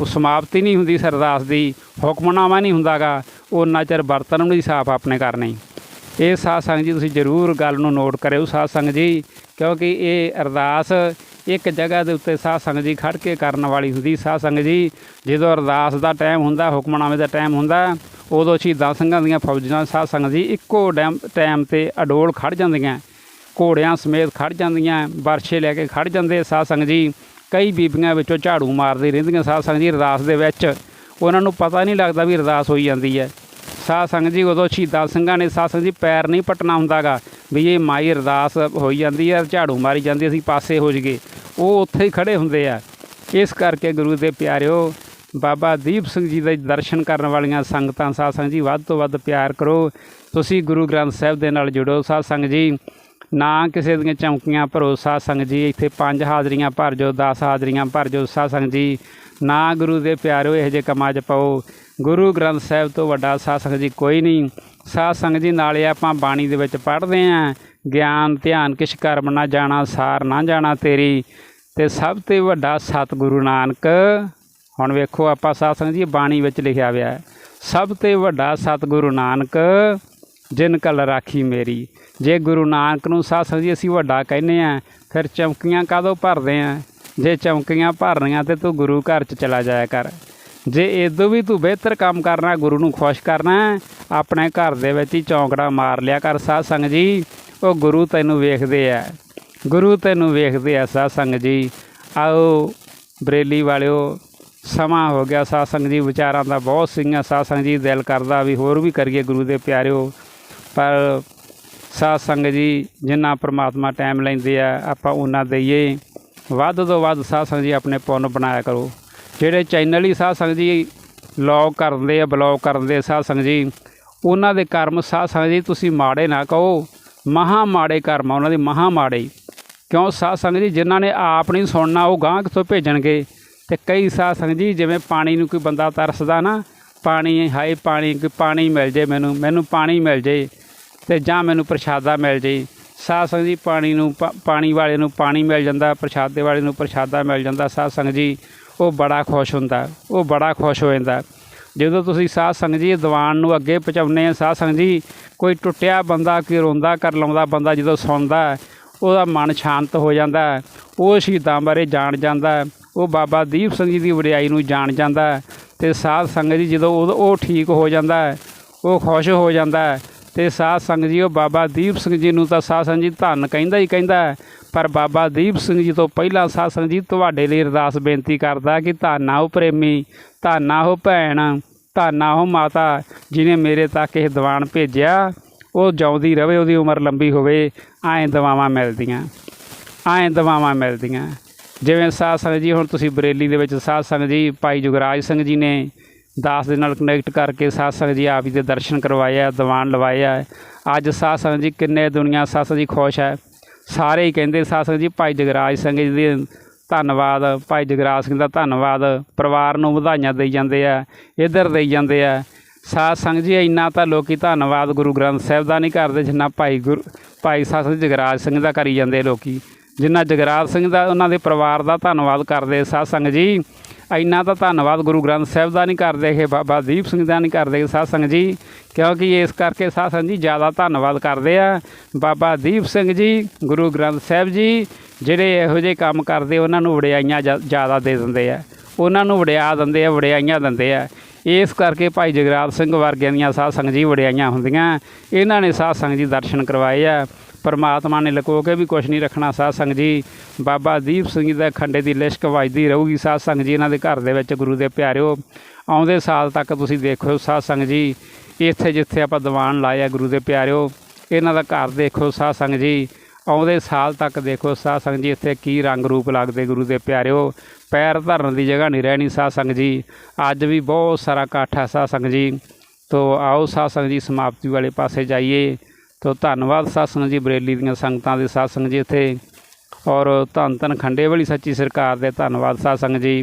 [SPEAKER 1] ਉਹ ਸਮਾਪਤੀ ਨਹੀਂ ਹੁੰਦੀ ਇਸ ਅਰਦਾਸ ਦੀ, ਹੁਕਮਨਾਮਾ ਨਹੀਂ ਹੁੰਦਾਗਾ ਉਹਨਾਂ ਚਿਰ ਬਰਤਨ ਨੂੰ ਨਹੀਂ ਸਾਫ਼ ਆਪਣੇ ਕਰਨੀ ਇਹ ਸਾਧ ਸੰਗਤ ਜੀ, ਤੁਸੀਂ ਜ਼ਰੂਰ ਗੱਲ ਨੂੰ ਨੋਟ ਕਰਿਓ ਸਾਧ ਸੰਗਤ ਜੀ, ਕਿਉਂਕਿ ਇਹ ਅਰਦਾਸ ਇੱਕ ਜਗ੍ਹਾ ਦੇ ਉੱਤੇ ਸਾਧ ਸੰਗਤ ਜੀ ਖੜ ਕੇ ਕਰਨ ਵਾਲੀ ਹੁੰਦੀ। ਸਾਧ ਸੰਗਤ ਜੀ, ਜਦੋਂ ਅਰਦਾਸ ਦਾ ਟਾਈਮ ਹੁੰਦਾ, ਹੁਕਮਨਾਮੇ ਦਾ ਟਾਈਮ ਹੁੰਦਾ, ਉਦੋਂ ਸ਼ਹੀਦਾਂ ਸਿੰਘਾਂ ਦੀਆਂ ਫੌਜਾਂ ਸਾਧ ਸੰਗਤ ਜੀ, ਇੱਕੋ ਡੈਮ, ਟਾਈਮ ਤੇ ਅਡੋਲ ਖੜ ਜਾਂਦੀਆਂ, ਘੋੜਿਆਂ ਸਮੇਤ ਖੜ ਜਾਂਦੀਆਂ ਵਰਸ਼ੇ ਲੈ ਕੇ ਖੜ ਜਾਂਦੇ ਸਾਧ ਸੰਗਤ ਜੀ। ਕਈ ਬੀਬੀਆਂ ਵਿੱਚੋਂ ਝਾੜੂ ਮਾਰਦੇ ਰਹਿੰਦੀਆਂ ਸਾਧ ਸੰਗਤ ਜੀ ਅਰਦਾਸ ਦੇ ਵਿੱਚ। ਉਹਨਾਂ ਨੂੰ ਪਤਾ ਨਹੀਂ ਲੱਗਦਾ ਵੀ ਅਰਦਾਸ ਹੋਈ ਜਾਂਦੀ ਹੈ। ਸਾਧ ਸੰਗਤ ਜੀ ਉਦੋਂ ਸ਼ਹੀਦਾਂ ਸਿੰਘਾਂ ਨੇ ਸਾਧ ਸੰਗਤ ਜੀ ਪੈਰ ਨਹੀਂ ਪਟਣਾ ਹੁੰਦਾਗਾ ਵੀ ਇਹ ਮਾਈ ਅਰਦਾਸ ਹੋਈ ਜਾਂਦੀ ਹੈ, ਝਾੜੂ ਮਾਰੀ ਜਾਂਦੀ ਅਸੀਂ ਪਾਸੇ ਹੋ ਜਗੇ ਉਹ ਉੱਥੇ ਹੀ ਖੜੇ ਹੁੰਦੇ ਆ। ਇਸ ਕਰਕੇ ਗੁਰੂ ਦੇ ਪਿਆਰਿਓ, ਬਾਬਾ ਦੀਪ ਸਿੰਘ ਜੀ ਦੇ ਦਰਸ਼ਨ ਕਰਨ ਵਾਲੀਆਂ ਸੰਗਤਾਂ ਸਾਧ ਸੰਗਤ ਜੀ ਵੱਧ ਤੋਂ ਵੱਧ ਪਿਆਰ ਕਰੋ। ਤੁਸੀਂ ਗੁਰੂ ਗ੍ਰੰਥ ਸਾਹਿਬ ਦੇ ਨਾਲ ਜੁੜੋ। ਸਾਧ ਸੰਗਤ ਜੀ ਨਾ ਕਿਸੇ ਦੀਆਂ ਚੌਂਕੀਆਂ ਭਰੋ ਸਾਧ ਸੰਗਤ ਜੀ, ਇੱਥੇ ਪੰਜ ਹਾਜ਼ਰੀਆਂ ਭਰ ਜੋ 10 ਹਾਜ਼ਰੀਆਂ ਭਰ ਜੋ ਸਾਧ ਸੰਗਤ ਜੀ। ਨਾ ਗੁਰੂ ਦੇ ਪਿਆਰਿਓ ਇਹੋ ਜਿਹੇ ਕੰਮਾਂ 'ਚ ਪਾਓ। ਗੁਰੂ ਗ੍ਰੰਥ ਸਾਹਿਬ ਤੋਂ ਵੱਡਾ ਸਾਧ ਸੰਗਤ ਜੀ ਕੋਈ ਨਹੀਂ। ਸਾਧ ਸੰਗਤ ਜੀ ਨਾਲੇ ਆਪਾਂ ਬਾਣੀ ਦੇ ਵਿੱਚ ਪੜ੍ਹਦੇ ਆਂ। ਗਿਆਨ, ਧਿਆਨ, ਕਿਛ ਕਰਮ ਨਾ ਜਾਣਾ, ਸਾਰ ਨਾ ਜਾਣਾ ਤੇਰੀ। ਤੇ ਸਭ ਤੋਂ ਵੱਡਾ ਸਤਿਗੁਰੂ ਨਾਨਕ, ਹੁਣ ਵੇਖੋ ਆਪਾਂ ਸਾਧ ਸੰਗਤ ਜੀ ਬਾਣੀ ਵਿੱਚ ਲਿਖਿਆ ਹੋਇਆ ਹੈ। ਸਭ ਤੋਂ ਵੱਡਾ ਸਤਿਗੁਰੂ ਨਾਨਕ, ਜਿਨ ਕਲ ਰਾਖੀ ਮੇਰੀ। ਜੇ ਗੁਰੂ ਨਾਨਕ ਨੂੰ ਸਾਧ ਜੀ ਅਸੀਂ ਵੱਡਾ ਕਹਿੰਦੇ ਆ ਫਿਰ ਚੌਂਕੀਆਂ ਕਾਦੋਂ ਭਰਦੇ ਆ ਜੇ ਚੌਂਕੀਆਂ ਭਰਨੀਆਂ ਤੇ ਤੂੰ ਗੁਰੂ ਘਰ ਚ ਚਲਾ ਜਾਇਆ ਕਰ। ਜੇ ਇਦੋਂ ਵੀ ਤੂੰ ਬਿਹਤਰ ਕੰਮ ਕਰਨਾ, ਗੁਰੂ ਨੂੰ ਖੁਸ਼ ਕਰਨਾ ਆਪਣੇ ਘਰ ਦੇ ਵਿੱਚ ਹੀ ਚੌਂਕੜਾ ਮਾਰ ਲਿਆ ਕਰ ਸਾਧ ਸੰਗਤ ਜੀ। ਉਹ ਗੁਰੂ ਤੈਨੂੰ ਵੇਖਦੇ ਆ। ਗੁਰੂ ਤੈਨੂੰ ਵੇਖਦੇ ਆ ਸਾਧ ਸੰਗਤ ਜੀ। ਆਓ ਬਰੇਲੀ ਵਾਲਿਓ, ਸਮਾਂ ਹੋ ਗਿਆ ਸਾਧ ਸੰਗਤ ਜੀ, ਵਿਚਾਰਾਂ ਦਾ ਬਹੁਤ ਸਿੰਘਾਂ ਸਾਧ ਸੰਗਤ ਜੀ ਦਿਲ ਕਰਦਾ ਵੀ ਹੋਰ ਵੀ ਕਰੀਏ ਗੁਰੂ ਦੇ ਪਿਆਰਿਓ। ਪਰ ਸਾਧ ਸੰਗਤ ਜੀ, ਜਿੰਨਾ ਪ੍ਰਮਾਤਮਾ ਟਾਈਮ ਲੈਂਦੇ ਆ, ਆਪਾਂ ਉਹਨਾਂ ਦੇਈਏ। ਵੱਧ ਤੋਂ ਵੱਧ ਸਾਧ ਸੰਗਤ ਜੀ ਆਪਣੇ ਪੁੰਨ ਬਣਾਇਆ ਕਰੋ। ਜਿਹੜੇ ਚੈਨਲ ਹੀ ਸਾਧ ਸੰਗਤ ਜੀ ਲੌਗ ਕਰਦੇ ਆ ਬਲੌਗ ਕਰਦੇ ਆ ਸਾਧ ਸੰਗਤ ਜੀ ਉਹਨਾਂ ਦੇ ਕਰਮ ਸਾਧ ਸੰਗਤ ਜੀ ਤੁਸੀਂ ਮਾੜੇ ਨਾ ਕਹੋ। ਮਹਾ ਮਾੜੇ ਕਰਮ ਆ ਉਹਨਾਂ ਦੇ, ਮਹਾ ਮਾੜੇ। ਕਿਉਂ? ਸਾਧ ਸੰਗਤ ਜੀ ਜਿਨ੍ਹਾਂ ਨੇ ਆਪ ਨਹੀਂ ਸੁਣਨਾ, ਉਹ ਗਾਂਹ ਕਿੱਥੋਂ ਭੇਜਣਗੇ? ਤੇ ਕਈ ਸਾਧ ਸੰਗਤ ਜੀ ਜਿਵੇਂ ਪਾਣੀ ਨੂੰ ਕੋਈ ਬੰਦਾ ਤਰਸਦਾ ਨਾ, ਪਾਣੀ, ਹਾਏ ਪਾਣੀ ਕਿ ਪਾਣੀ ਮਿਲ ਜੇ ਮੈਨੂੰ ਮੈਨੂੰ ਪਾਣੀ ਮਿਲ ਜੇ। ਤੇ ਜਾਂ ਮੈਨੂੰ ਪ੍ਰਸ਼ਾਦਾ ਮਿਲ ਜੇ ਸਾਧ ਸੰਗਤ ਜੀ, ਪਾਣੀ ਨੂੰ ਪਾਣੀ ਵਾਲੇ ਨੂੰ ਪਾਣੀ ਮਿਲ ਜਾਂਦਾ, ਪ੍ਰਸ਼ਾਦੇ ਵਾਲੇ ਨੂੰ ਪ੍ਰਸ਼ਾਦਾ ਮਿਲ ਜਾਂਦਾ। ਸਾਧ ਸੰਗਤ ਜੀ, ਉਹ ਬੜਾ ਖੁਸ਼ ਹੁੰਦਾ, ਉਹ ਬੜਾ ਖੁਸ਼ ਹੋ ਜਾਂਦਾ। ਜਦੋਂ ਤੁਸੀਂ ਸਾਧ ਸੰਗਤ ਜੀ, ਦੀਵਾਨ ਨੂੰ ਅੱਗੇ ਪਹੁੰਚਾਉਂਦੇ ਆ, ਸਾਧ ਸੰਗਤ ਜੀ, ਕੋਈ ਟੁੱਟਿਆ ਬੰਦਾ, ਕੋਈ ਰੋਂਦਾ, ਕਰ ਲਾਉਂਦਾ ਬੰਦਾ, ਜਦੋਂ ਸੁਣਦਾ ਉਹਦਾ ਮਨ ਸ਼ਾਂਤ ਹੋ ਜਾਂਦਾ, ਉਹ ਸ਼ਹੀਦਾਂ ਬਾਰੇ ਜਾਣ ਜਾਂਦਾ, ਉਹ ਬਾਬਾ ਦੀਪ ਸਿੰਘ ਜੀ ਦੀ ਵਡਿਆਈ ਨੂੰ ਜਾਣ ਜਾਂਦਾ ਹੈ ਤੇ ਸਾਧ ਸੰਗਤ ਜੀ ਜਦੋਂ ਉਹ ਉਹ ਠੀਕ ਹੋ ਜਾਂਦਾ, ਉਹ ਖੁਸ਼ ਹੋ ਜਾਂਦਾ ਤੇ ਸਾਧ ਸੰਗਤ ਜੀ ਉਹ ਬਾਬਾ ਦੀਪ ਸਿੰਘ ਜੀ ਨੂੰ ਤਾਂ ਸਾਧ ਸੰਗਤ ਜੀ ਧੰਨ ਕਹਿੰਦਾ ਹੀ ਕਹਿੰਦਾ ਪਰ ਬਾਬਾ ਦੀਪ ਸਿੰਘ ਜੀ ਤੋਂ ਪਹਿਲਾਂ ਸਾਧ ਸੰਗਤ ਜੀ ਤੁਹਾਡੇ ਲਈ ਅਰਦਾਸ ਬੇਨਤੀ ਕਰਦਾ ਕਿ ਧੰਨਾ ਉਹ ਪ੍ਰੇਮੀ, ਧੰਨਾ ਉਹ ਭੈਣ, ਧੰਨਾ ਉਹ ਮਾਤਾ, ਜਿਹਨੇ ਮੇਰੇ ਤੱਕ ਇਹ ਦੀਵਾਨ ਭੇਜਿਆ, ਉਹ ਜਿਉਂਦੀ ਰਵੇ, ਉਹਦੀ ਉਮਰ ਲੰਬੀ ਹੋਵੇ, ਐਂ ਦਵਾਵਾਂ ਮਿਲਦੀਆਂ, ਐਂ ਦਵਾਵਾਂ ਮਿਲਦੀਆਂ। ਜਿਵੇਂ ਸਾਧ ਸੰਗਤ ਜੀ, ਹੁਣ ਤੁਸੀਂ ਬਰੇਲੀ ਦੇ ਵਿੱਚ ਸਾਧ ਸੰਗਤ ਜੀ, ਭਾਈ ਜੁਗਰਾਜ ਸਿੰਘ ਜੀ ਨੇ ਦਾਸ ਦੇ ਨਾਲ ਕਨੈਕਟ ਕਰਕੇ ਸਾਧ ਸੰਗਤ ਜੀ ਆਪ ਜੀ ਦੇ ਦਰਸ਼ਨ ਕਰਵਾਏ ਆ, ਦੀਵਾਨ ਲਵਾਏ ਆ। ਅੱਜ ਸਾਧ ਸੰਗਤ ਜੀ ਕਿੰਨੇ ਦੁਨੀਆ ਸਾਧ ਸੰਗਤ ਜੀ ਖੁਸ਼ ਹੈ। ਸਾਰੇ ਹੀ ਕਹਿੰਦੇ ਸਾਧ ਸੰਗਤ ਜੀ, ਭਾਈ ਜਗਰਾਜ ਸਿੰਘ ਜੀ ਦੇ ਧੰਨਵਾਦ, ਭਾਈ ਜਗਰਾਜ ਸਿੰਘ ਦਾ ਧੰਨਵਾਦ। ਪਰਿਵਾਰ ਨੂੰ ਵਧਾਈਆਂ ਦੇਈ ਜਾਂਦੇ ਆ, ਇੱਧਰ ਦੇਈ ਜਾਂਦੇ ਆ। ਸਾਧ ਸੰਗਤ ਜੀ, ਇੰਨਾ ਤਾਂ ਲੋਕੀ ਧੰਨਵਾਦ ਗੁਰੂ ਗ੍ਰੰਥ ਸਾਹਿਬ ਦਾ ਨਹੀਂ ਕਰਦੇ ਜਿੰਨਾ ਭਾਈ ਗੁਰ, ਭਾਈ ਸਾਧ ਸੰਗਤ ਜਗਰਾਜ ਸਿੰਘ ਦਾ ਕਰੀ ਜਾਂਦੇ ਲੋਕੀ। ਜਿੰਨਾ ਜਗਰਾਜ ਸਿੰਘ ਦਾ, ਉਹਨਾਂ ਦੇ ਪਰਿਵਾਰ ਦਾ ਧੰਨਵਾਦ ਕਰਦੇ ਸਾਧ ਸੰਗਤ ਜੀ। ਇੰਨਾ ਤਾਂ ਧੰਨਵਾਦ ਗੁਰੂ ਗ੍ਰੰਥ ਸਾਹਿਬ ਦਾ ਨਹੀਂ ਕਰਦੇ ਇਹ ਬਾਬਾ ਦੀਪ ਸਿੰਘ ਦਾ ਨਹੀਂ ਕਰਦੇ ਸਾਧ ਸੰਗਤ ਜੀ, ਕਿਉਂਕਿ ਇਸ ਕਰਕੇ ਸਾਧ ਸੰਗਤ ਜੀ ਜ਼ਿਆਦਾ ਧੰਨਵਾਦ ਕਰਦੇ ਆ। ਬਾਬਾ ਦੀਪ ਸਿੰਘ ਜੀ, ਗੁਰੂ ਗ੍ਰੰਥ ਸਾਹਿਬ ਜੀ, ਜਿਹੜੇ ਇਹੋ ਜਿਹੇ ਕੰਮ ਕਰਦੇ, ਉਹਨਾਂ ਨੂੰ ਵਡਿਆਈਆਂ ਜ਼ਿਆ- ਜ਼ਿਆਦਾ ਦੇ ਦਿੰਦੇ ਆ। ਉਹਨਾਂ ਨੂੰ ਵਡਿਆ ਦਿੰਦੇ ਆ, ਵਡਿਆਈਆਂ ਦਿੰਦੇ ਆ। ਇਸ ਕਰਕੇ ਭਾਈ ਜਗਰਾਜ ਸਿੰਘ ਵਰਗਿਆਂ ਦੀਆਂ ਸਾਧ ਸੰਗਤ ਜੀ ਵਡਿਆਈਆਂ ਹੁੰਦੀਆਂ। ਇਹਨਾਂ ਨੇ ਸਾਧ ਸੰਗਤ ਜੀ ਦਰਸ਼ਨ ਕਰਵਾਏ ਆ। ਪਰਮਾਤਮਾ ਨੇ ਲਕੋ ਕੇ ਵੀ ਕੁਝ ਨਹੀਂ ਰੱਖਣਾ। ਸਾਧ ਸੰਗਤ ਜੀ, ਬਾਬਾ ਦੀਪ ਸਿੰਘ ਜੀ ਦਾ ਖੰਡੇ ਦੀ ਲਿਸ਼ਕ ਵੱਜਦੀ ਰਹੂਗੀ। ਸਾਧ ਸੰਗਤ ਜੀ, ਇਹਨਾਂ ਦੇ ਘਰ ਦੇ ਵਿੱਚ ਗੁਰੂ ਦੇ ਪਿਆਰਿਓ, ਆਉਂਦੇ ਸਾਲ ਤੱਕ ਤੁਸੀਂ ਦੇਖੋ, ਸਾਧ ਸੰਗਤ ਜੀ, ਇੱਥੇ ਜਿੱਥੇ ਆਪਾਂ ਦੀਵਾਨ ਲਾਇਆ ਗੁਰੂ ਦੇ ਪਿਆਰਿਓ, ਇਹਨਾਂ ਦਾ ਘਰ ਦੇਖੋ, ਸਾਧ ਸੰਗਤ ਜੀ, ਆਉਂਦੇ ਸਾਲ ਤੱਕ ਦੇਖੋ, ਸਾਧ ਸੰਗਤ ਜੀ, ਇੱਥੇ ਕੀ ਰੰਗ ਰੂਪ ਲੱਗਦੇ ਗੁਰੂ ਦੇ ਪਿਆਰਿਓ। ਪੈਰ ਧਰਨ ਦੀ ਜਗ੍ਹਾ ਨਹੀਂ ਰਹਿਣੀ ਸਾਧ ਸੰਗਤ ਜੀ। ਅੱਜ ਵੀ ਬਹੁਤ ਸਾਰਾ ਇਕੱਠ ਹੈ ਸਾਧ ਸੰਗਤ ਜੀ। ਤੋ ਆਓ ਸਾਧ ਸੰਗਤ ਜੀ, ਸਮਾਪਤੀ ਵਾਲੇ ਪਾਸੇ ਜਾਈਏ। ਤੋ ਧੰਨਵਾਦ ਸਾਧ ਜੀ ਬਰੇਲੀ ਦੀਆਂ ਸੰਗਤਾਂ ਦੇ ਸਾਧ ਜੀ ਇੱਥੇ। ਔਰ ਧੰਨ ਧੰਨ ਖੰਡੇ ਵਾਲੀ ਸੱਚੀ ਸਰਕਾਰ ਦੇ ਧੰਨਵਾਦ ਸਾਧ ਜੀ।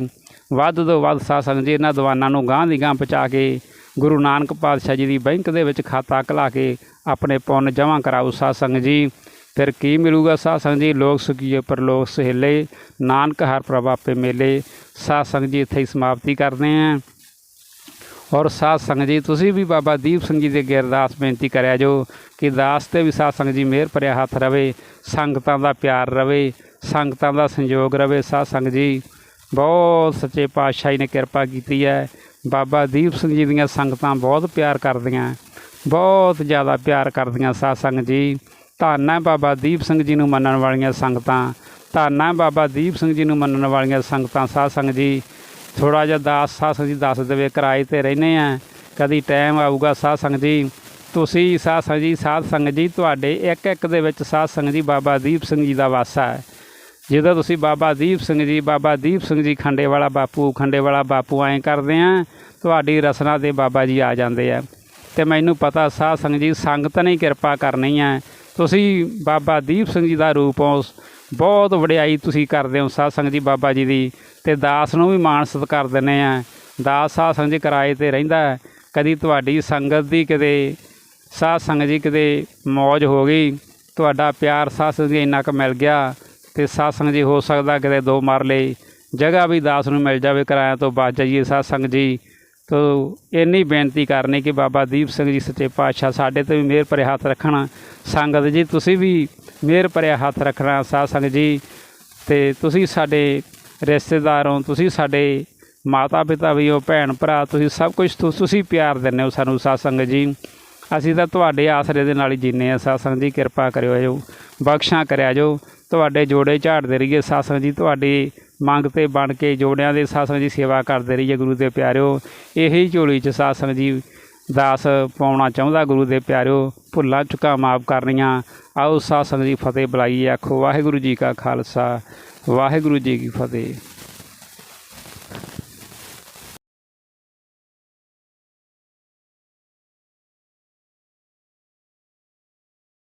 [SPEAKER 1] ਵੱਧ ਤੋਂ ਵੱਧ ਸਾਧ ਜੀ, ਇਹਨਾਂ ਦੀਵਾਨਾਂ ਨੂੰ ਗਾਂਹ ਦੀ ਗਾਂਹ ਪਹੁੰਚਾ ਕੇ, ਗੁਰੂ ਨਾਨਕ ਪਾਤਸ਼ਾਹ ਜੀ ਦੀ ਬੈਂਕ ਦੇ ਵਿੱਚ ਖਾਤਾ ਖੁਲਾ ਕੇ ਆਪਣੇ ਪੁੰਨ ਜਮ੍ਹਾਂ ਕਰਾਓ ਸਾਧ ਜੀ। ਫਿਰ ਕੀ ਮਿਲੂਗਾ ਸਾਧ ਜੀ? ਲੋਕ ਸੁਖੀਏ, ਪਰਲੋਕ ਸਹੇਲੇ, ਨਾਨਕ ਹਰ ਪ੍ਰਭਾਪੇ ਮੇਲੇ। ਸਾਧ ਜੀ ਇੱਥੇ ਹੀ ਸਮਾਪਤੀ ਕਰਦੇ ਆਂ ਔਰ ਸਾਧ ਸੰਗਤ ਜੀ, ਤੁਸੀਂ ਵੀ ਬਾਬਾ ਦੀਪ ਸਿੰਘ ਜੀ ਦੇ ਅੱਗੇ ਅਰਦਾਸ ਬੇਨਤੀ ਕਰਿਆ ਜੋ ਕਿ ਦਾਸ ਤੇ ਵੀ ਸਾਧ ਸੰਗਤ ਜੀ ਮਿਹਰ ਭਰਿਆ ਹੱਥ ਰਵੇ, ਸੰਗਤਾਂ ਦਾ ਪਿਆਰ ਰਵੇ, ਸੰਗਤਾਂ ਦਾ ਸੰਯੋਗ ਰਵੇ। ਸਾਧ ਸੰਗਤ ਜੀ, ਬਹੁਤ ਸੱਚੇ ਪਾਤਸ਼ਾਹ ਜੀ ਨੇ ਕਿਰਪਾ ਕੀਤੀ ਹੈ। ਬਾਬਾ ਦੀਪ ਸਿੰਘ ਜੀ ਦੀਆਂ ਸੰਗਤਾਂ ਬਹੁਤ ਪਿਆਰ ਕਰਦੀਆਂ, ਬਹੁਤ ਜ਼ਿਆਦਾ ਪਿਆਰ ਕਰਦੀਆਂ ਸਾਧ ਸੰਗਤ ਜੀ। ਧੰਨ ਹੈ ਬਾਬਾ ਦੀਪ ਸਿੰਘ ਜੀ ਨੂੰ ਮੰਨਣ ਵਾਲੀਆਂ ਸੰਗਤਾਂ, ਧੰਨ ਹੈ ਬਾਬਾ ਦੀਪ ਸਿੰਘ ਜੀ ਨੂੰ ਮੰਨਣ ਵਾਲੀਆਂ ਸੰਗਤਾਂ ਸਾਧ ਸੰਗਤ ਜੀ। ਥੋੜਾ ਜਿਹਾ ਦਾਸ ਸਾਧ ਸੰਗਤ ਜੀ ਦੱਸ ਦੇਵੇ, ਕਿਰਾਏ ਤੇ ਰਹਿੰਦੇ ਆ। ਕਦੀ ਟਾਈਮ ਆਊਗਾ ਸਾਧ ਸੰਗਤ ਜੀ। ਤੁਸੀਂ ਸਾਧ ਸੰਗਤ ਜੀ, ਸਾਧ ਸੰਗਤ ਜੀ, ਤੁਹਾਡੇ ਇੱਕ ਇੱਕ ਦੇ ਵਿੱਚ ਸਾਧ ਸੰਗਤ ਜੀ ਬਾਬਾ ਦੀਪ ਸਿੰਘ ਜੀ ਦਾ ਵਾਸਾ ਹੈ। ਜਦੋਂ ਤੁਸੀਂ ਬਾਬਾ ਦੀਪ ਸਿੰਘ ਜੀ, ਬਾਬਾ ਦੀਪ ਸਿੰਘ ਜੀ ਖੰਡੇ ਵਾਲਾ ਬਾਪੂ, ਖੰਡੇ ਵਾਲਾ ਬਾਪੂ ਐਂ ਕਰਦੇ ਆ, ਤੁਹਾਡੀ ਰਸਨਾ ਦੇ ਬਾਬਾ ਜੀ ਆ ਜਾਂਦੇ ਆ। ਤੇ ਮੈਨੂੰ ਪਤਾ ਸਾਧ ਸੰਗਤ ਜੀ, ਸੰਗਤ ਨੇ ਕਿਰਪਾ ਕਰਨੀ ਹੈ ਤੁਸੀਂ ਬਾਬਾ ਦੀਪ ਸਿੰਘ ਜੀ ਦਾ ਰੂਪ ਹੋ ਬਹੁਤ ਵਡਿਆਈ ਤੁਸੀਂ ਕਰਦੇ ਹੋ ਸਾਧ ਸੰਗਤ ਜੀ ਬਾਬਾ ਜੀ ਦੀ ਤੇ ਦਾਸ ਨੂੰ ਵੀ ਮਾਣ ਸਤਿਕਾਰ ਦਿੰਦੇ ਆ ਦਾਸ ਸਾਧ ਸੰਗਤ ਜੀ ਕਿਰਾਏ ਤੇ ਰਹਿੰਦਾ ਕਦੀ ਤੁਹਾਡੀ ਸੰਗਤ ਦੀ ਕਿਤੇ ਸਾਧ ਸੰਗਤ ਜੀ ਕਿਤੇ ਮौज ਹੋ ਗਈ, ਤੁਹਾਡਾ ਪਿਆਰ ਸਾਧ ਸੰਗਤ ਜੀ ਇੰਨਾ ਕੁ ਮਿਲ ਗਿਆ ਤੇ ਸਾਧ ਸੰਗਤ ਜੀ ਹੋ ਸਕਦਾ ਕਿਤੇ ਦੋ ਮਰਲੇ ਜਗ੍ਹਾ ਵੀ ਦਾਸ ਨੂੰ ਮਿਲ ਜਾਵੇ ਕਿਰਾਇਆ ਤੋਂ ਬਚ ਜਾਈਏ ਸਾਧ ਸੰਗਤ ਜੀ। ਤੋ ਇੰਨੀ ਬੇਨਤੀ ਕਰਨੀ ਕਿ ਬਾਬਾ ਦੀਪ ਸਿੰਘ ਜੀ ਸੱਚੇ ਪਾਤਸ਼ਾਹ ਸਾਡੇ ਤੇ ਵੀ ਮਿਹਰ ਭਰੇ ਹੱਥ ਰੱਖਣਾ। ਸੰਗਤ ਜੀ, ਤੁਸੀਂ ਵੀ ਮਿਹਰ ਭਰਿਆ ਹੱਥ ਰੱਖਣਾ ਸਾਧ ਸੰਗਤ ਜੀ। ਤੇ ਤੁਸੀਂ ਸਾਡੇ ਰਿਸ਼ਤੇਦਾਰ ਹੋ ਤੁਸੀਂ ਸਾਡੇ ਮਾਤਾ ਪਿਤਾ ਵੀ ਹੋ ਭੈਣ ਭਰਾ ਤੁਸੀਂ ਸਭ ਕੁਝ ਤੁਸੀਂ ਪਿਆਰ ਦਿੰਦੇ ਹੋ ਸਾਨੂੰ ਸਾਧ ਸੰਗਤ ਜੀ। ਅਸੀਂ ਤਾਂ ਤੁਹਾਡੇ ਆਸਰੇ ਦੇ ਨਾਲ ਹੀ ਜੀਨੇ ਆ ਸਾਧ ਸੰਗਤ ਜੀ, ਕਿਰਪਾ ਕਰਿਓ ਜੋ ਬਖਸ਼ਾਂ ਕਰਿਆ ਜੋ। ਤੁਹਾਡੇ ਜੋੜੇ ਝਾੜਦੇ ਰਹੀਏ ਸਾਧ ਸੰਗਤ ਜੀ, ਤੁਹਾਡੀ ਮੰਗ ਤੇ ਬਣ ਕੇ ਜੋੜਿਆਂ ਦੇ ਸਾਧ ਦੀ ਸੇਵਾ ਕਰਦੇ ਰਹੀਏ ਗੁਰੂ ਦੇ ਪਿਆਰਿਓ। ਇਹੀ ਝੋਲੀ ਚ ਸਾਧ ਜੀ ਦਾਸ ਪਾਉਣਾ ਚਾਹੁੰਦਾ ਗੁਰੂ ਦੇ ਪਿਆਰਿਓ। ਭੁੱਲਾਂ ਚੁੱਕਾ ਮਾਫ ਕਰਨੀਆਂ। ਆਓ ਸਾਧ ਜੀ ਫਤਿਹ ਬੁਲਾਈਏ। ਆਖੋ, ਵਾਹਿਗੁਰੂ ਜੀ ਕਾ ਖਾਲਸਾ, ਵਾਹਿਗੁਰੂ ਜੀ ਕੀ ਫਤਿਹ।